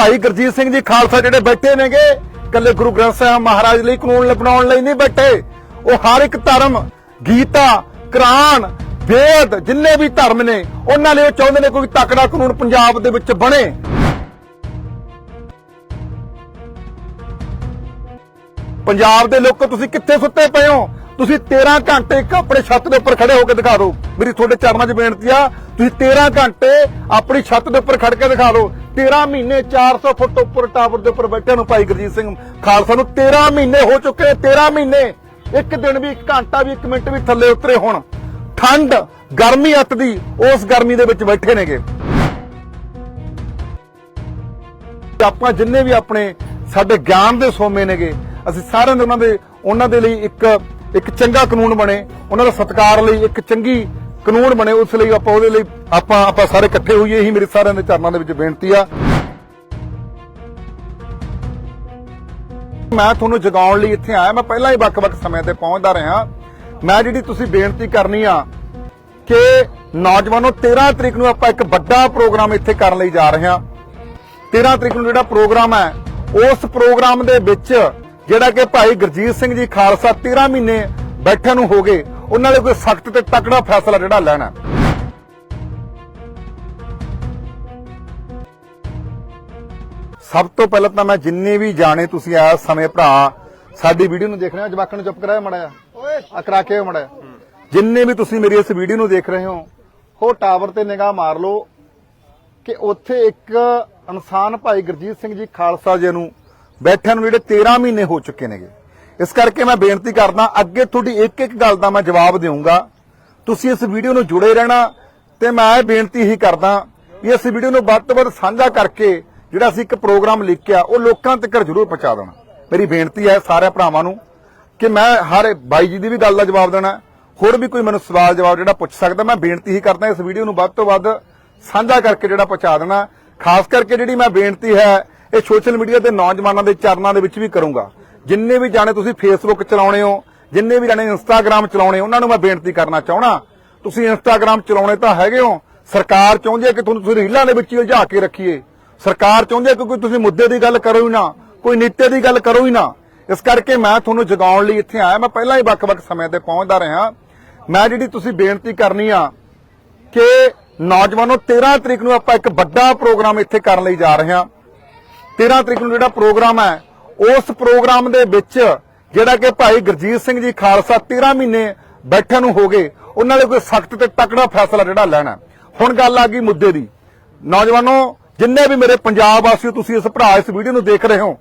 ਭਾਈ ਗੁਰਜੀਤ ਸਿੰਘ ਜੀ ਖਾਲਸਾ ਜਿਹੜੇ ਬੈਠੇ ਨੇਗੇ ਕੱਲੇ ਗੁਰੂ ਗ੍ਰੰਥ ਸਾਹਿਬ ਮਹਾਰਾਜ ਲਈ ਕਾਨੂੰਨ ਬਣਾਉਣ ਲਈ ਨਹੀਂ ਬੈਠੇ। ਉਹ ਹਰ ਇੱਕ ਧਰਮ, ਗੀਤਾ, ਕੁਰਾਨ, ਵੇਦ, ਜਿੰਨੇ ਵੀ ਧਰਮ ਨੇ, ਉਹਨਾਂ ਲਈ ਉਹ ਚਾਹੁੰਦੇ ਨੇ ਕੋਈ ਤਕੜਾ ਕਾਨੂੰਨ ਪੰਜਾਬ ਦੇ ਵਿੱਚ ਬਣੇ। ਪੰਜਾਬ ਦੇ ਲੋਕੋ ਤੁਸੀਂ ਕਿੱਥੇ ਸੁੱਤੇ ਪਏ ਹੋ? ਤੁਸੀਂ 13 ਘੰਟੇ ਇੱਕ ਆਪਣੇ ਛੱਤ ਦੇ ਉੱਪਰ ਖੜੇ ਹੋ ਕੇ ਦਿਖਾ ਦਿਓ। ਮੇਰੀ ਤੁਹਾਡੇ ਚਰਨਾਂ 'ਚ ਬੇਨਤੀ ਆ, ਤੁਸੀਂ 13 ਘੰਟੇ ਆਪਣੀ ਛੱਤ ਦੇ ਉੱਪਰ ਖੜ ਕੇ ਦਿਖਾ ਦਿਓ। 13 ਮਹੀਨੇ 400 ਫੁੱਟ ਉੱਪਰ ਟਾਵਰ ਦੇ ਉੱਪਰ ਬੈਠੇ ਨੂੰ ਭਾਈ ਗੁਰਜੀਤ ਸਿੰਘ ਖਾਲਸਾ ਨੂੰ 13 ਮਹੀਨੇ ਹੋ ਚੁੱਕੇ 13 ਮਹੀਨੇ। ਇੱਕ ਦਿਨ ਵੀ, ਇੱਕ ਘੰਟਾ ਵੀ, ਇੱਕ ਮਿੰਟ ਵੀ ਥੱਲੇ ਉਤਰੇ ਹੁਣ। ਠੰਡ, ਗਰਮੀ ਅੱਤ ਦੀ ਉਸ ਗਰਮੀ ਦੇ ਵਿੱਚ ਬੈਠੇ ਨੇਗੇ। ਆਪਾਂ ਜਿੰਨੇ ਵੀ ਆਪਣੇ ਸਾਡੇ ਗਿਆਨ ਦੇ ਸੋਮੇ ਨੇਗੇ, ਅਸੀਂ ਸਾਰਿਆਂ ਦੇ ਉਹਨਾਂ ਦੇ ਉਹਨਾਂ ਦੇ ਲਈ ਇੱਕ ਇੱਕ ਚੰਗਾ ਕਾਨੂੰਨ ਬਣੇ, ਉਹਨਾਂ ਦਾ ਸਤਿਕਾਰ ਲਈ ਇੱਕ ਚੰਗੀ ਕਾਨੂੰਨ ਬਣੇ ਉਸ ਲਈ ਆਪਾਂ ਉਹਦੇ ਲਈ ਆਪਾਂ ਆਪਾਂ ਸਾਰੇ ਇਕੱਠੇ ਹੋਈਏ, ਇਹੀ ਮੇਰੇ ਸਾਰਿਆਂ ਦੇ ਚਰਨਾਂ ਦੇ ਵਿੱਚ ਬੇਨਤੀ ਆ। ਮੈਂ ਤੁਹਾਨੂੰ ਜਗਾਉਣ ਲਈ ਇੱਥੇ ਆਇਆ, ਮੈਂ ਪਹਿਲਾਂ ਹੀ ਵੱਖ-ਵੱਖ ਸਮੇਂ ਤੇ ਪਹੁੰਚਦਾ ਰਿਹਾ। ਮੈਂ ਜਿਹੜੀ ਤੁਸੀਂ ਬੇਨਤੀ ਕਰਨੀ ਆ ਕਿ ਨੌਜਵਾਨੋ 13 ਤਰੀਕ ਨੂੰ ਆਪਾਂ ਇੱਕ ਵੱਡਾ ਪ੍ਰੋਗਰਾਮ ਇੱਥੇ ਕਰਨ ਲਈ ਜਾ ਰਹੇ ਹਾਂ। 13 ਤਰੀਕ ਨੂੰ ਜਿਹੜਾ ਪ੍ਰੋਗਰਾਮ ਹੈ, ਉਸ ਪ੍ਰੋਗਰਾਮ ਦੇ ਵਿੱਚ ਜਿਹੜਾ ਕਿ ਭਾਈ ਗੁਰਜੀਤ ਸਿੰਘ ਜੀ ਖਾਲਸਾ 13 ਮਹੀਨੇ ਬੈਠੇ ਨੂੰ ਹੋ ਗਏ। ਉਹਨਾਂ ਨੇ ਕੋਈ ਸਖਤ ਤੇ ਤਕੜਾ ਫੈਸਲਾ ਜਿਹੜਾ ਲੈਣਾ ਹੈ। ਸਭ ਤੋਂ ਪਹਿਲਾਂ ਤਾਂ ਮੈਂ ਜਿੰਨੇ ਵੀ ਜਾਣੇ ਤੁਸੀਂ ਆ ਸਮੇਂ ਭਰਾ ਸਾਡੀ ਵੀਡੀਓ ਨੂੰ ਦੇਖ ਰਹੇ ਹੋ ਜਵਾਕਾਂ ਨੂੰ ਚੁੱਪ ਕਰਾਇਆ ਮੜਿਆ ਓਏ। ਆ ਕਰਾ ਕੇ ਮੜਿਆ ਜਿੰਨੇ ਵੀ ਤੁਸੀਂ ਮੇਰੀ ਇਸ ਵੀਡੀਓ ਨੂੰ ਦੇਖ ਰਹੇ ਹੋ ਉਹ ਟਾਵਰ ਤੇ ਨਿਗਾਹ ਮਾਰ ਲਓ ਕਿ ਉੱਥੇ ਇੱਕ ਇਨਸਾਨ ਭਾਈ ਗੁਰਜੀਤ ਸਿੰਘ ਜੀ ਖਾਲਸਾ ਜੀ ਨੂੰ ਬੈਠਿਆਂ ਨੂੰ ਜਿਹੜੇ 13 ਮਹੀਨੇ ਹੋ ਚੁੱਕੇ ਨੇਗੇ। ਇਸ ਕਰਕੇ ਮੈਂ ਬੇਨਤੀ ਕਰਦਾ, ਅੱਗੇ ਤੁਹਾਡੀ ਇੱਕ ਇੱਕ ਗੱਲ ਦਾ ਮੈਂ ਜਵਾਬ ਦੇਵਾਂਗਾ ਤੁਸੀਂ ਇਸ ਵੀਡੀਓ ਨੂੰ ਜੁੜੇ ਰਹਿਣਾ, ਤੇ ਮੈਂ ਇਹ ਬੇਨਤੀ ਹੀ ਕਰਦਾ ਵੀ ਇਸ ਵੀਡੀਓ ਨੂੰ ਵੱਧ ਤੋਂ ਵੱਧ ਸਾਂਝਾ ਕਰਕੇ ਜਿਹੜਾ ਅਸੀਂ ਇੱਕ ਪ੍ਰੋਗਰਾਮ ਲਿਖਿਆ, ਉਹ ਲੋਕਾਂ ਤੱਕ ਜ਼ਰੂਰ ਪਹੁੰਚਾ ਦੇਣਾ। ਮੇਰੀ ਬੇਨਤੀ ਹੈ ਸਾਰੇ ਭਰਾਵਾਂ ਨੂੰ ਕਿ ਮੈਂ ਹਰ ਬਾਈ ਜੀ ਦੀ ਵੀ ਗੱਲ ਦਾ ਜਵਾਬ ਦੇਣਾ, ਹੋਰ ਵੀ ਕੋਈ ਮੈਨੂੰ ਸਵਾਲ ਜਵਾਬ ਜਿਹੜਾ ਪੁੱਛ ਸਕਦਾ, ਮੈਂ ਬੇਨਤੀ ਹੀ ਕਰਦਾ ਇਸ ਵੀਡੀਓ ਨੂੰ ਵੱਧ ਤੋਂ ਵੱਧ ਸਾਂਝਾ ਕਰਕੇ ਜਿਹੜਾ ਪਹੁੰਚਾ ਦੇਣਾ। ਖਾਸ ਕਰਕੇ ਜਿਹੜੀ ਮੈਂ ਬੇਨਤੀ ਹੈ, ਇਹ ਸੋਸ਼ਲ ਮੀਡੀਆ ਦੇ ਨੌਜਵਾਨਾਂ ਦੇ ਚਰਨਾਂ ਦੇ ਵਿੱਚ ਵੀ ਕਰੂੰਗਾ। ਜਿੰਨੇ ਵੀ ਜਾਣੇ ਤੁਸੀਂ ਫੇਸਬੁੱਕ ਚਲਾਉਣੇ ਹੋ ਜਿੰਨੇ ਵੀ ਜਾਣੇ ਇੰਸਟਾਗ੍ਰam ਚਲਾਉਣੇ ਹੋ, ਉਹਨਾਂ ਨੂੰ ਮੈਂ ਬੇਨਤੀ ਕਰਨਾ ਚਾਹਣਾ ਤੁਸੀਂ ਇੰਸਟਾਗ੍ਰam ਚਲਾਉਣੇ ਤਾਂ ਹੈਗੇ ਹੋ ਸਰਕਾਰ ਚਾਹੁੰਦੀ ਹੈ ਕਿ ਤੁਹਾਨੂੰ ਤੁਸੀਂ ਰੀਲਾਂ ਦੇ ਵਿੱਚ ਹੀ ਉਲਝਾ ਕੇ ਰੱਖੀਏ। ਸਰਕਾਰ ਚਾਹੁੰਦੀ ਹੈ ਕਿ ਕੋਈ ਤੁਸੀਂ ਮੁੱਦੇ ਦੀ ਗੱਲ ਕਰੋ ਹੀ ਨਾ ਕੋਈ ਨੀਤੇ ਦੀ ਗੱਲ ਕਰੋ ਹੀ ਨਾ। ਇਸ ਕਰਕੇ ਮੈਂ ਤੁਹਾਨੂੰ ਜਗਾਉਣ ਲਈ ਇੱਥੇ ਆਇਆ ਮੈਂ ਪਹਿਲਾਂ ਹੀ ਵੱਖ-ਵੱਖ ਸਮੇਂ ਤੇ ਪਹੁੰਚਦਾ ਰਿਹਾ। ਮੈਂ ਜਿਹੜੀ ਤੁਸੀਂ ਬੇਨਤੀ ਕਰਨੀ ਆ ਕਿ ਨੌਜਵਾਨੋ 13 ਤਰੀਕ ਨੂੰ ਆਪਾਂ ਇੱਕ ਵੱਡਾ ਪ੍ਰੋਗਰਾਮ ਇੱਥੇ ਕਰਨ ਲਈ ਜਾ ਰਹੇ ਹਾਂ। 13 ਤਰੀਕ ਨੂੰ ਜਿਹੜਾ ਪ੍ਰੋਗਰਾਮ ਹੈ ਉਸ ਪ੍ਰੋਗਰਾਮ ਦੇ ਵਿੱਚ ਜਿਹੜਾ ਕਿ ਭਾਈ ਗੁਰਜੀਤ ਸਿੰਘ ਜੀ ਖਾਲਸਾ 13 ਮਹੀਨੇ ਬੈਠੇ ਨੂੰ ਹੋ ਗਏ, ਉਹਨਾਂ ਨੇ ਕੋਈ ਸਖਤ ਤੇ ਤਕੜਾ ਫੈਸਲਾ ਜਿਹੜਾ ਲੈਣਾ ਹੁਣ ਗੱਲ ਆ ਗਈ ਮੁੱਦੇ ਦੀ। ਨੌਜਵਾਨੋ, ਜਿੰਨੇ ਵੀ ਮੇਰੇ ਪੰਜਾਬ ਵਾਸੀਓ ਤੁਸੀਂ ਇਸ ਭਰਾ ਇਸ ਵੀਡੀਓ ਨੂੰ ਦੇਖ ਰਹੇ ਹੋ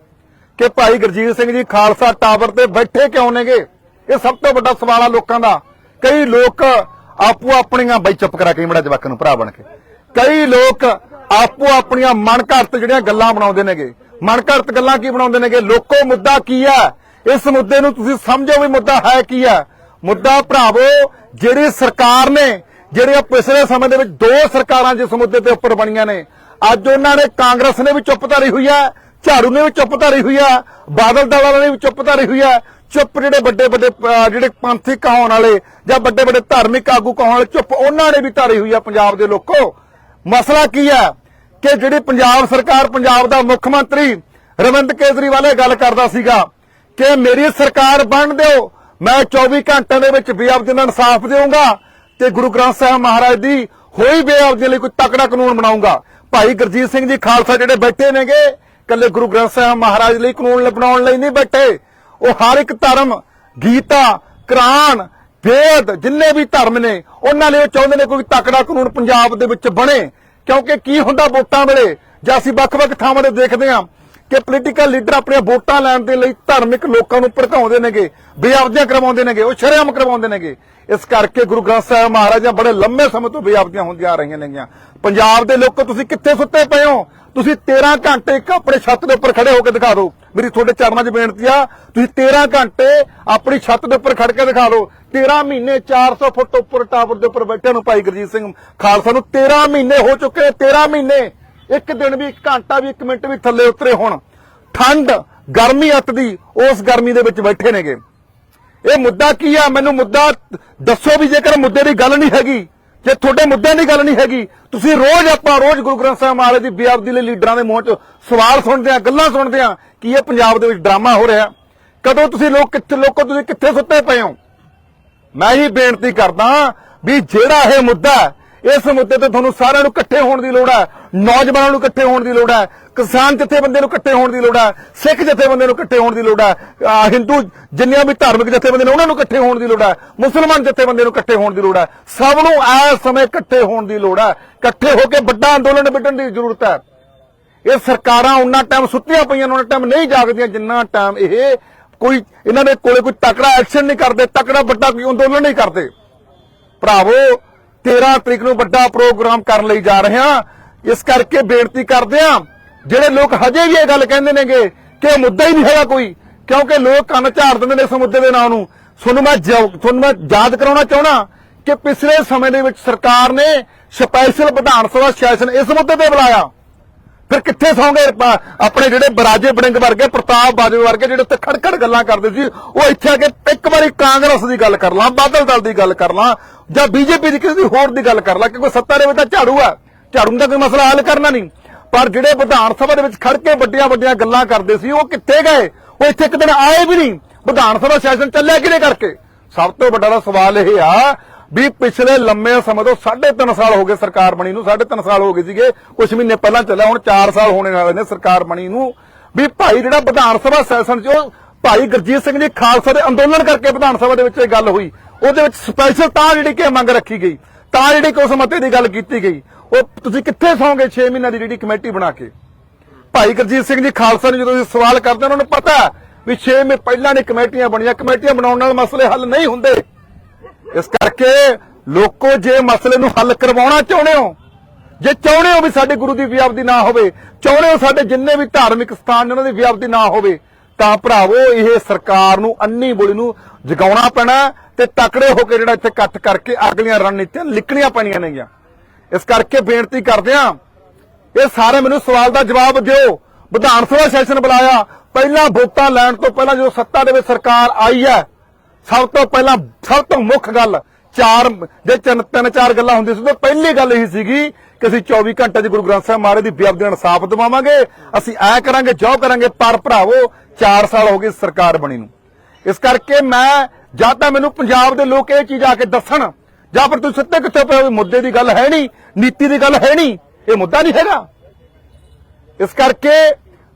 ਕਿ ਭਾਈ ਗੁਰਜੀਤ ਸਿੰਘ ਜੀ ਖਾਲਸਾ ਟਾਵਰ ਤੇ ਬੈਠੇ ਕਿਉਂ ਨੇਗੇ? ਇਹ ਸਭ ਤੋਂ ਵੱਡਾ ਸਵਾਲ ਆ ਲੋਕਾਂ ਦਾ। ਕਈ ਲੋਕ ਆਪੋ ਆਪਣੀਆਂ ਬਈ ਚੁੱਪ ਕਰਾ ਕੇ ਮੜਾ ਜਵਾਕ ਨੂੰ ਭਰਾ ਬਣ ਕੇ। ਕਈ ਲੋਕ ਆਪੋ ਆਪਣੀਆਂ ਮਨ ਘੜਤ ਜਿਹੜੀਆਂ ਗੱਲਾਂ ਬਣਾਉਂਦੇ ਨੇਗੇ। ਮਨ ਘੜਤ ਗੱਲਾਂ ਕੀ ਬਣਾਉਂਦੇ ਨੇਗੇ? ਲੋਕੋ, ਮੁੱਦਾ ਕੀ ਹੈ? ਇਸ ਮੁੱਦੇ ਨੂੰ ਤੁਸੀਂ ਸਮਝੋ ਵੀ ਮੁੱਦਾ ਹੈ ਕੀ ਹੈ। ਮੁੱਦਾ ਭਰਾਵੋ, ਜਿਹੜੀ ਸਰਕਾਰ ਨੇ, ਜਿਹੜੇ ਪਿਛਲੇ ਸਮੇਂ ਦੇ ਵਿੱਚ ਦੋ ਸਰਕਾਰਾਂ ਜਿਸ ਮੁੱਦੇ ਤੇ ਉੱਪਰ ਬਣੀਆਂ ਨੇ, ਅੱਜ ਉਹਨਾਂ ਨੇ ਕਾਂਗਰਸ ਨੇ ਵੀ ਚੁੱਪ ਧਾਰੀ ਹੋਈ ਹੈ, ਝਾੜੂ ਨੇ ਵੀ ਚੁੱਪ ਧਾਰੀ ਹੋਈ ਹੈ, ਬਾਦਲ ਦਲਾਂ ਨੇ ਵੀ ਚੁੱਪ ਧਾਰੀ ਹੋਈ ਹੈ, ਚੁੱਪ ਜਿਹੜੇ ਵੱਡੇ ਵੱਡੇ ਜਿਹੜੇ ਪੰਥੀ ਕਹਾਉਣ ਵਾਲੇ ਜਾਂ ਵੱਡੇ ਵੱਡੇ ਧਾਰਮਿਕ ਆਗੂ ਕਹਾਉਣ ਵਾਲੇ, ਚੁੱਪ ਉਹਨਾਂ ਨੇ ਵੀ ਧਾਰੀ ਹੋਈ ਹੈ ਪੰਜਾਬ ਦੇ ਲੋਕੋ। ਮਸਲਾ ਕੀ ਹੈ? ਕਿ ਜਿਹੜੀ ਪੰਜਾਬ ਸਰਕਾਰ, ਪੰਜਾਬ ਦਾ ਮੁੱਖ ਮੰਤਰੀ ਰਵਿੰਦਰ ਕੇਜਰੀਵਾਲ ਇਹ ਗੱਲ ਕਰਦਾ ਸੀਗਾ ਕਿ ਮੇਰੀ ਸਰਕਾਰ ਬਣ ਦਿਓ, ਮੈਂ 24 ਘੰਟਿਆਂ ਦੇ ਵਿੱਚ ਬੇਅਬਦੀ ਨਾਲ ਇਨਸਾਫ ਦੇਵਾਂਗਾ ਤੇ ਗੁਰੂ ਗ੍ਰੰਥ ਸਾਹਿਬ ਮਹਾਰਾਜ ਦੀ ਹੋਈ ਬੇਅਬਦੀ ਲਈ ਕੋਈ ਤਕੜਾ ਕਾਨੂੰਨ ਬਣਾਉਂਗਾ ਭਾਈ ਗੁਰਜੀਤ ਸਿੰਘ ਜੀ ਖਾਲਸਾ ਜਿਹੜੇ ਬੈਠੇ ਨੇਗੇ ਕੱਲੇ ਗੁਰੂ ਗ੍ਰੰਥ ਸਾਹਿਬ ਮਹਾਰਾਜ ਲਈ ਕਾਨੂੰਨ ਬਣਾਉਣ ਲਈ ਨਹੀਂ ਬੈਠੇ, ਉਹ ਹਰ ਇੱਕ ਧਰਮ, ਗੀਤਾ, ਕੁਰਾਨ, ਵੇਦ, ਜਿੰਨੇ ਵੀ ਧਰਮ ਨੇ, ਉਹਨਾਂ ਲਈ ਉਹ ਚਾਹੁੰਦੇ ਨੇ ਕੋਈ ਤਕੜਾ ਕਾਨੂੰਨ ਪੰਜਾਬ ਦੇ ਵਿੱਚ ਬਣੇ। ਕਿਉਂਕਿ ਕੀ ਹੁੰਦਾ ਵੋਟਾਂ ਵੇਲੇ? ਜਾਂ ਅਸੀਂ ਵੱਖ-ਵੱਖ ਥਾਵਾਂ ਤੇ ਦੇਖਦੇ ਹਾਂ ਕਿ ਪੋਲੀਟੀਕਲ ਲੀਡਰ ਆਪਣੀਆਂ ਵੋਟਾਂ ਲੈਣ ਦੇ ਲਈ ਧਾਰਮਿਕ ਲੋਕਾਂ ਨੂੰ ਭੜਕਾਉਂਦੇ ਨੇਗੇ ਬੇਅਬਦੀਆਂ ਕਰਵਾਉਂਦੇ ਨੇਗੇ, ਉਹ ਸ਼ਰਮ ਕਰਵਾਉਂਦੇ ਨੇਗੇ। ਇਸ ਕਰਕੇ ਗੁਰੂ ਗ੍ਰੰਥ ਸਾਹਿਬ ਮਹਾਰਾਜਾਂ ਬੜੇ ਲੰਮੇ ਸਮੇਂ ਤੋਂ ਬੇਅਬਦੀਆਂ ਹੁੰਦੀਆਂ ਆ ਰਹੀਆਂ ਨੇਗੀਆਂ। ਪੰਜਾਬ ਦੇ ਲੋਕੋ ਤੁਸੀਂ ਕਿੱਥੇ ਸੁੱਤੇ ਪਏ ਹੋ? ਤੁਸੀਂ 13 ਘੰਟੇ ਇੱਕ ਆਪਣੇ ਛੱਤ ਦੇ ਉੱਪਰ ਖੜੇ ਹੋ ਕੇ ਦਿਖਾ ਦਿਓ। ਮੇਰੀ ਤੁਹਾਡੇ ਚਰਨਾਂ 'ਚ ਬੇਨਤੀ ਆ, ਤੁਸੀਂ 13 ਘੰਟੇ ਆਪਣੀ ਛੱਤ ਦੇ ਉੱਪਰ ਖੜ ਕੇ ਦਿਖਾ ਦਿਓ। 13 ਮਹੀਨੇ 400 ਫੁੱਟ ਉੱਪਰ ਟਾਵਰ ਦੇ ਉੱਪਰ ਬੈਠੇ ਨੂੰ ਭਾਈ ਗੁਰਜੀਤ ਸਿੰਘ ਖਾਲਸਾ ਨੂੰ। 13 ਮਹੀਨੇ ਹੋ ਚੁੱਕੇ 13 ਮਹੀਨੇ। ਇੱਕ ਦਿਨ ਵੀ, ਇੱਕ ਘੰਟਾ ਵੀ, ਇੱਕ ਮਿੰਟ ਵੀ ਥੱਲੇ ਉਤਰੇ ਹੁਣ। ਠੰਡ, ਗਰਮੀ ਅੱਤ ਦੀ ਉਸ ਗਰਮੀ ਦੇ ਵਿੱਚ ਬੈਠੇ ਨੇਗੇ। ਇਹ ਮੁੱਦਾ ਕੀ ਆ? ਮੈਨੂੰ ਮੁੱਦਾ ਦੱਸੋ ਵੀ ਜੇਕਰ ਮੁੱਦੇ ਦੀ ਗੱਲ ਨਹੀਂ ਹੈਗੀ। ਜੇ ਤੁਹਾਡੇ ਮੁੱਦਿਆਂ ਦੀ ਗੱਲ ਨਹੀਂ ਹੈਗੀ, ਤੁਸੀਂ ਰੋਜ਼ ਆਪਾਂ, ਰੋਜ਼ ਗੁਰੂ ਗ੍ਰੰਥ ਸਾਹਿਬ ਮਹਾਰਾਜ ਦੀ ਬੇਅਦਬੀ ਲਈ ਲੀਡਰਾਂ ਦੇ ਮੂੰਹ 'ਚ ਸਵਾਲ ਸੁਣਦੇ ਆ ਗੱਲਾਂ ਸੁਣਦੇ ਆ ਕਿ ਇਹ ਪੰਜਾਬ ਦੇ ਵਿੱਚ ਡਰਾਮਾ ਹੋ ਰਿਹਾ। ਕਦੋਂ ਤੁਸੀਂ ਲੋਕ ਕਿੱਥੇ, ਲੋਕੋ ਤੁਸੀਂ ਕਿੱਥੇ ਸੁੱਤੇ ਪਏ ਹੋ? ਮੈਂ ਹੀ ਬੇਨਤੀ ਕਰਦਾ ਵੀ ਜਿਹੜਾ ਇਹ ਮੁੱਦਾ ਇਸ ਮੁੱਦੇ ਤੇ ਤੁਹਾਨੂੰ ਸਾਰਿਆਂ ਨੂੰ ਇਕੱਠੇ ਹੋਣ ਦੀ ਲੋੜ ਹੈ, ਨੌਜਵਾਨਾਂ ਨੂੰ ਇਕੱਠੇ ਹੋਣ ਦੀ ਲੋੜ ਹੈ। ਕਿਸਾਨ ਜਥੇਬੰਦੀਆਂ ਨੂੰ ਇਕੱਠੇ ਹੋਣ ਦੀ ਲੋੜ ਹੈ, ਸਿੱਖ ਜਥੇਬੰਦੀਆਂ ਨੂੰ ਇਕੱਠੇ ਹੋਣ ਦੀ ਲੋੜ ਹੈ ਹਿੰਦੂ ਜਿੰਨੀਆਂ ਵੀ ਧਾਰਮਿਕ ਜਥੇਬੰਦੀਆਂ ਨੇ ਉਹਨਾਂ ਨੂੰ ਇਕੱਠੇ ਹੋਣ ਦੀ ਲੋੜ ਹੈ, ਮੁਸਲਮਾਨ ਜਥੇਬੰਦੀਆਂ ਨੂੰ ਇਕੱਠੇ ਹੋਣ ਦੀ ਲੋੜ ਹੈ, ਸਭ ਨੂੰ ਇਸ ਸਮੇਂ ਇਕੱਠੇ ਹੋਣ ਦੀ ਲੋੜ ਹੈ, ਇਕੱਠੇ ਹੋ ਕੇ ਵੱਡਾ ਅੰਦੋਲਨ ਵਿੱਢਣ ਦੀ ਜ਼ਰੂਰਤ ਹੈ। ਇਹ ਸਰਕਾਰਾਂ ਉਹਨਾਂ ਟਾਈਮ ਸੁੱਤੀਆਂ ਪਈਆਂ ਉਹਨਾਂ ਟਾਈਮ ਨਹੀਂ ਜਾਗਦੀਆਂ ਜਿੰਨਾ ਟਾਈਮ ਇਹ ਕੋਈ ਇਹਨਾਂ ਦੇ ਕੋਲੇ ਕੋਈ ਤਕੜਾ ਐਕਸ਼ਨ ਨਹੀਂ ਕਰਦੇ, ਤਕੜਾ ਵੱਡਾ ਕੋਈ ਅੰਦੋਲਨ ਨਹੀਂ ਕਰਦੇ। ਭਰਾਵੋ 13 ਤਰੀਕ ਨੂੰ ਵੱਡਾ ਪ੍ਰੋਗਰਾਮ ਕਰਨ ਲਈ ਜਾ ਰਹੇ ਹਾਂ। ਇਸ ਕਰਕੇ ਬੇਨਤੀ ਕਰਦੇ ਹਾਂ ਜਿਹੜੇ ਲੋਕ ਹਜੇ ਵੀ ਇਹ ਗੱਲ ਕਹਿੰਦੇ ਨੇਗੇ ਕਿ ਇਹ ਮੁੱਦਾ ਹੀ ਨਹੀਂ ਹੈਗਾ ਕੋਈ, ਕਿਉਂਕਿ ਲੋਕ ਕੰਨ ਝਾੜ ਦਿੰਦੇ ਨੇ ਇਸ ਮੁੱਦੇ ਦੇ ਨਾਂ ਨੂੰ। ਤੁਹਾਨੂੰ ਮੈਂ ਤੁਹਾਨੂੰ ਮੈਂ ਯਾਦ ਕਰਾਉਣਾ ਚਾਹਣਾ ਕਿ ਪਿਛਲੇ ਸਮੇਂ ਦੇ ਵਿੱਚ ਸਰਕਾਰ ਨੇ ਸਪੈਸ਼ਲ ਵਿਧਾਨ ਸਭਾ ਸੈਸ਼ਨ ਇਸ ਮੁੱਦੇ ਤੇ ਬੁਲਾਇਆ। ਫਿਰ ਕਿੱਥੇ ਸੌਂਗੇ ਆਪਣੇ ਜਿਹੜੇ ਬਰਾਜੇ ਬੜਿੰਗ ਵਰਗੇ, ਪ੍ਰਤਾਪ ਬਾਜਵੇ ਵਰਗੇ ਜਿਹੜੇ ਉੱਤੇ ਖੜਖੜ ਗੱਲਾਂ ਕਰਦੇ ਸੀ, ਉਹ ਇੱਥੇ ਆ ਕੇ ਇੱਕ ਵਾਰੀ ਕਾਂਗਰਸ ਦੀ ਗੱਲ ਕਰ ਲਾਂ, ਬਾਦਲ ਦਲ ਦੀ ਗੱਲ ਕਰ ਲਾਂ, ਜਾਂ ਬੀਜੇਪੀ ਦੀ ਕਿਸੇ ਦੀ ਹੋਰ ਦੀ ਗੱਲ ਕਰ ਲਾਂ ਕਿਉਂਕਿ ਸੱਤਾ ਦੇ ਵਿੱਚ ਤਾਂ ਝਾੜੂ ਆ। ਝਾੜੂ ਦਾ ਕੋਈ ਮਸਲਾ ਹੱਲ ਕਰਨਾ ਨਹੀਂ। ਪਰ ਜਿਹੜੇ ਵਿਧਾਨ ਸਭਾ ਦੇ ਵਿੱਚ ਖੜ ਕੇ ਵੱਡੀਆਂ ਵੱਡੀਆਂ ਗੱਲਾਂ ਕਰਦੇ ਸੀ, ਉਹ ਕਿੱਥੇ ਗਏ? ਉਹ ਇੱਥੇ ਇੱਕ ਦਿਨ ਆਏ ਵੀ ਨਹੀਂ। ਵਿਧਾਨ ਸਭਾ ਸੈਸ਼ਨ ਚੱਲਿਆ ਕਿਹਨੇ ਕਰਕੇ? ਸਭ ਤੋਂ ਵੱਡਾ ਸਵਾਲ ਇਹ ਆ ਵੀ ਪਿਛਲੇ ਲੰਮੇ ਸਮੇਂ ਤੋਂ 3.5 ਸਾਲ ਹੋ ਗਏ ਸਰਕਾਰ ਬਣੀ ਨੂੰ 3.5 ਸਾਲ ਹੋ ਗਏ ਸੀਗੇ ਕੁਝ ਮਹੀਨੇ ਪਹਿਲਾਂ ਚੱਲਿਆ, ਹੁਣ 4 ਸਾਲ ਹੋਣੇ ਵਾਲੇ ਨੇ ਸਰਕਾਰ ਬਣੀ ਨੂੰ। ਵੀ ਭਾਈ ਜਿਹੜਾ ਵਿਧਾਨ ਸਭਾ ਸੈਸ਼ਨ 'ਚ ਭਾਈ ਗੁਰਜੀਤ ਸਿੰਘ ਜੀ ਖਾਲਸਾ ਦੇ ਅੰਦੋਲਨ ਕਰਕੇ ਵਿਧਾਨ ਸਭਾ ਦੇ ਵਿੱਚ ਇਹ ਗੱਲ ਹੋਈ, ਉਹਦੇ ਵਿੱਚ ਸਪੈਸ਼ਲ ਤਾਂ ਜਿਹੜੀ ਕਿ ਮੰਗ ਰੱਖੀ ਗਈ, ਤਾਂ ਜਿਹੜੀ ਕਿ ਉਸ ਮਤੇ ਦੀ ਗੱਲ ਕੀਤੀ ਗਈ। ਉਹ ਤੁਸੀਂ ਕਿੱਥੇ ਸੌਂਗੇ 6 ਮਹੀਨਿਆਂ ਦੀ ਜਿਹੜੀ ਕਮੇਟੀ ਬਣਾ ਕੇ? ਭਾਈ ਗੁਰਜੀਤ ਸਿੰਘ ਜੀ ਖਾਲਸਾ ਨੂੰ ਜਦੋਂ ਤੁਸੀਂ ਸਵਾਲ ਕਰਦੇ ਉਹਨਾਂ ਨੂੰ ਪਤਾ ਵੀ 6 ਮਹੀਨੇ ਪਹਿਲਾਂ ਨੇ ਕਮੇਟੀਆਂ ਬਣੀਆਂ। ਕਮੇਟੀਆਂ ਬਣਾਉਣ ਨਾਲ ਮਸਲੇ ਹੱਲ ਨਹੀਂ ਹੁੰਦੇ। ਇਸ ਕਰਕੇ ਲੋਕੋ ਜੇ ਮਸਲੇ ਨੂੰ ਹੱਲ ਕਰਵਾਉਣਾ ਚਾਹੁੰਦੇ ਹੋ, ਜੇ ਚਾਹੁੰਦੇ ਹੋ ਵੀ ਸਾਡੇ ਗੁਰੂ ਦੀ ਵਿਆਪਤੀ ਨਾ ਹੋਵੇ, ਚਾਹੁੰਦੇ ਹੋ ਸਾਡੇ ਜਿੰਨੇ ਵੀ ਧਾਰਮਿਕ ਸਥਾਨ ਨੇ ਉਹਨਾਂ ਦੀ ਵਿਆਪਤੀ ਨਾ ਹੋਵੇ, ਤਾਂ ਭਰਾਵੋ ਇਹ ਸਰਕਾਰ ਨੂੰ ਅੰਨੀ ਬੋਲੀ ਨੂੰ ਜਗਾਉਣਾ ਪੈਣਾ ਤੇ ਤਕੜੇ ਹੋ ਕੇ ਜਿਹੜਾ ਇੱਥੇ ਇਕੱਠ ਕਰਕੇ ਅਗਲੀਆਂ ਰਣਨੀਤੀਆਂ ਲਿਖਣੀਆਂ ਪੈਣੀਆਂ ਨੇਗੀਆਂ। ਇਸ ਕਰਕੇ ਬੇਨਤੀ ਕਰਦੇ ਹਾਂ ਇਹ ਸਾਰੇ ਮੈਨੂੰ ਸਵਾਲ ਦਾ ਜਵਾਬ ਦਿਓ। ਵਿਧਾਨ ਸਭਾ ਸੈਸ਼ਨ ਬੁਲਾਇਆ। ਪਹਿਲਾਂ ਵੋਟਾਂ ਲੈਣ ਤੋਂ ਪਹਿਲਾਂ ਜਦੋਂ ਸੱਤਾ ਦੇ ਵਿੱਚ ਸਰਕਾਰ ਆਈ ਹੈ, ਸਭ ਤੋਂ ਪਹਿਲਾਂ ਸਭ ਤੋਂ ਮੁੱਖ ਗੱਲ ਚਾਰ, ਜੇ ਤਿੰਨ ਤਿੰਨ, ਚਾਰ ਗੱਲਾਂ ਹੁੰਦੀਆਂ ਸੀ, ਤਾਂ ਪਹਿਲੀ ਗੱਲ ਇਹ ਸੀਗੀ ਕਿ ਅਸੀਂ 24 ਘੰਟੇ 'ਚ ਗੁਰੂ ਗ੍ਰੰਥ ਸਾਹਿਬ ਮਹਾਰਾਜ ਦੀ ਬੇਅਦਬੀ ਦਾ ਇਨਸਾਫ ਦਿਵਾਵਾਂਗੇ। ਅਸੀਂ ਐ ਕਰਾਂਗੇ, ਜੋ ਕਰਾਂਗੇ, ਪਰ ਭਰਾਵੋ 4 ਸਾਲ ਹੋ ਗਏ ਸਰਕਾਰ ਬਣੀ ਨੂੰ। ਇਸ ਕਰਕੇ ਮੈਂ ਜਾਂ ਤਾਂ ਮੈਨੂੰ ਪੰਜਾਬ ਦੇ ਲੋਕ ਇਹ ਚੀਜ਼ ਆ ਕੇ ਦੱਸਣ ਜਾਂ ਫਿਰ ਤੁਸੀਂ ਸਿੱਧੇ ਕਿੱਥੇ ਪਏ ਹੋ, ਮੁੱਦੇ ਦੀ ਗੱਲ ਹੈ ਨਹੀਂ ਨੀਤੀ ਦੀ ਗੱਲ ਹੈ ਨਹੀਂ ਇਹ ਮੁੱਦਾ ਨਹੀਂ ਹੈਗਾ। ਇਸ ਕਰਕੇ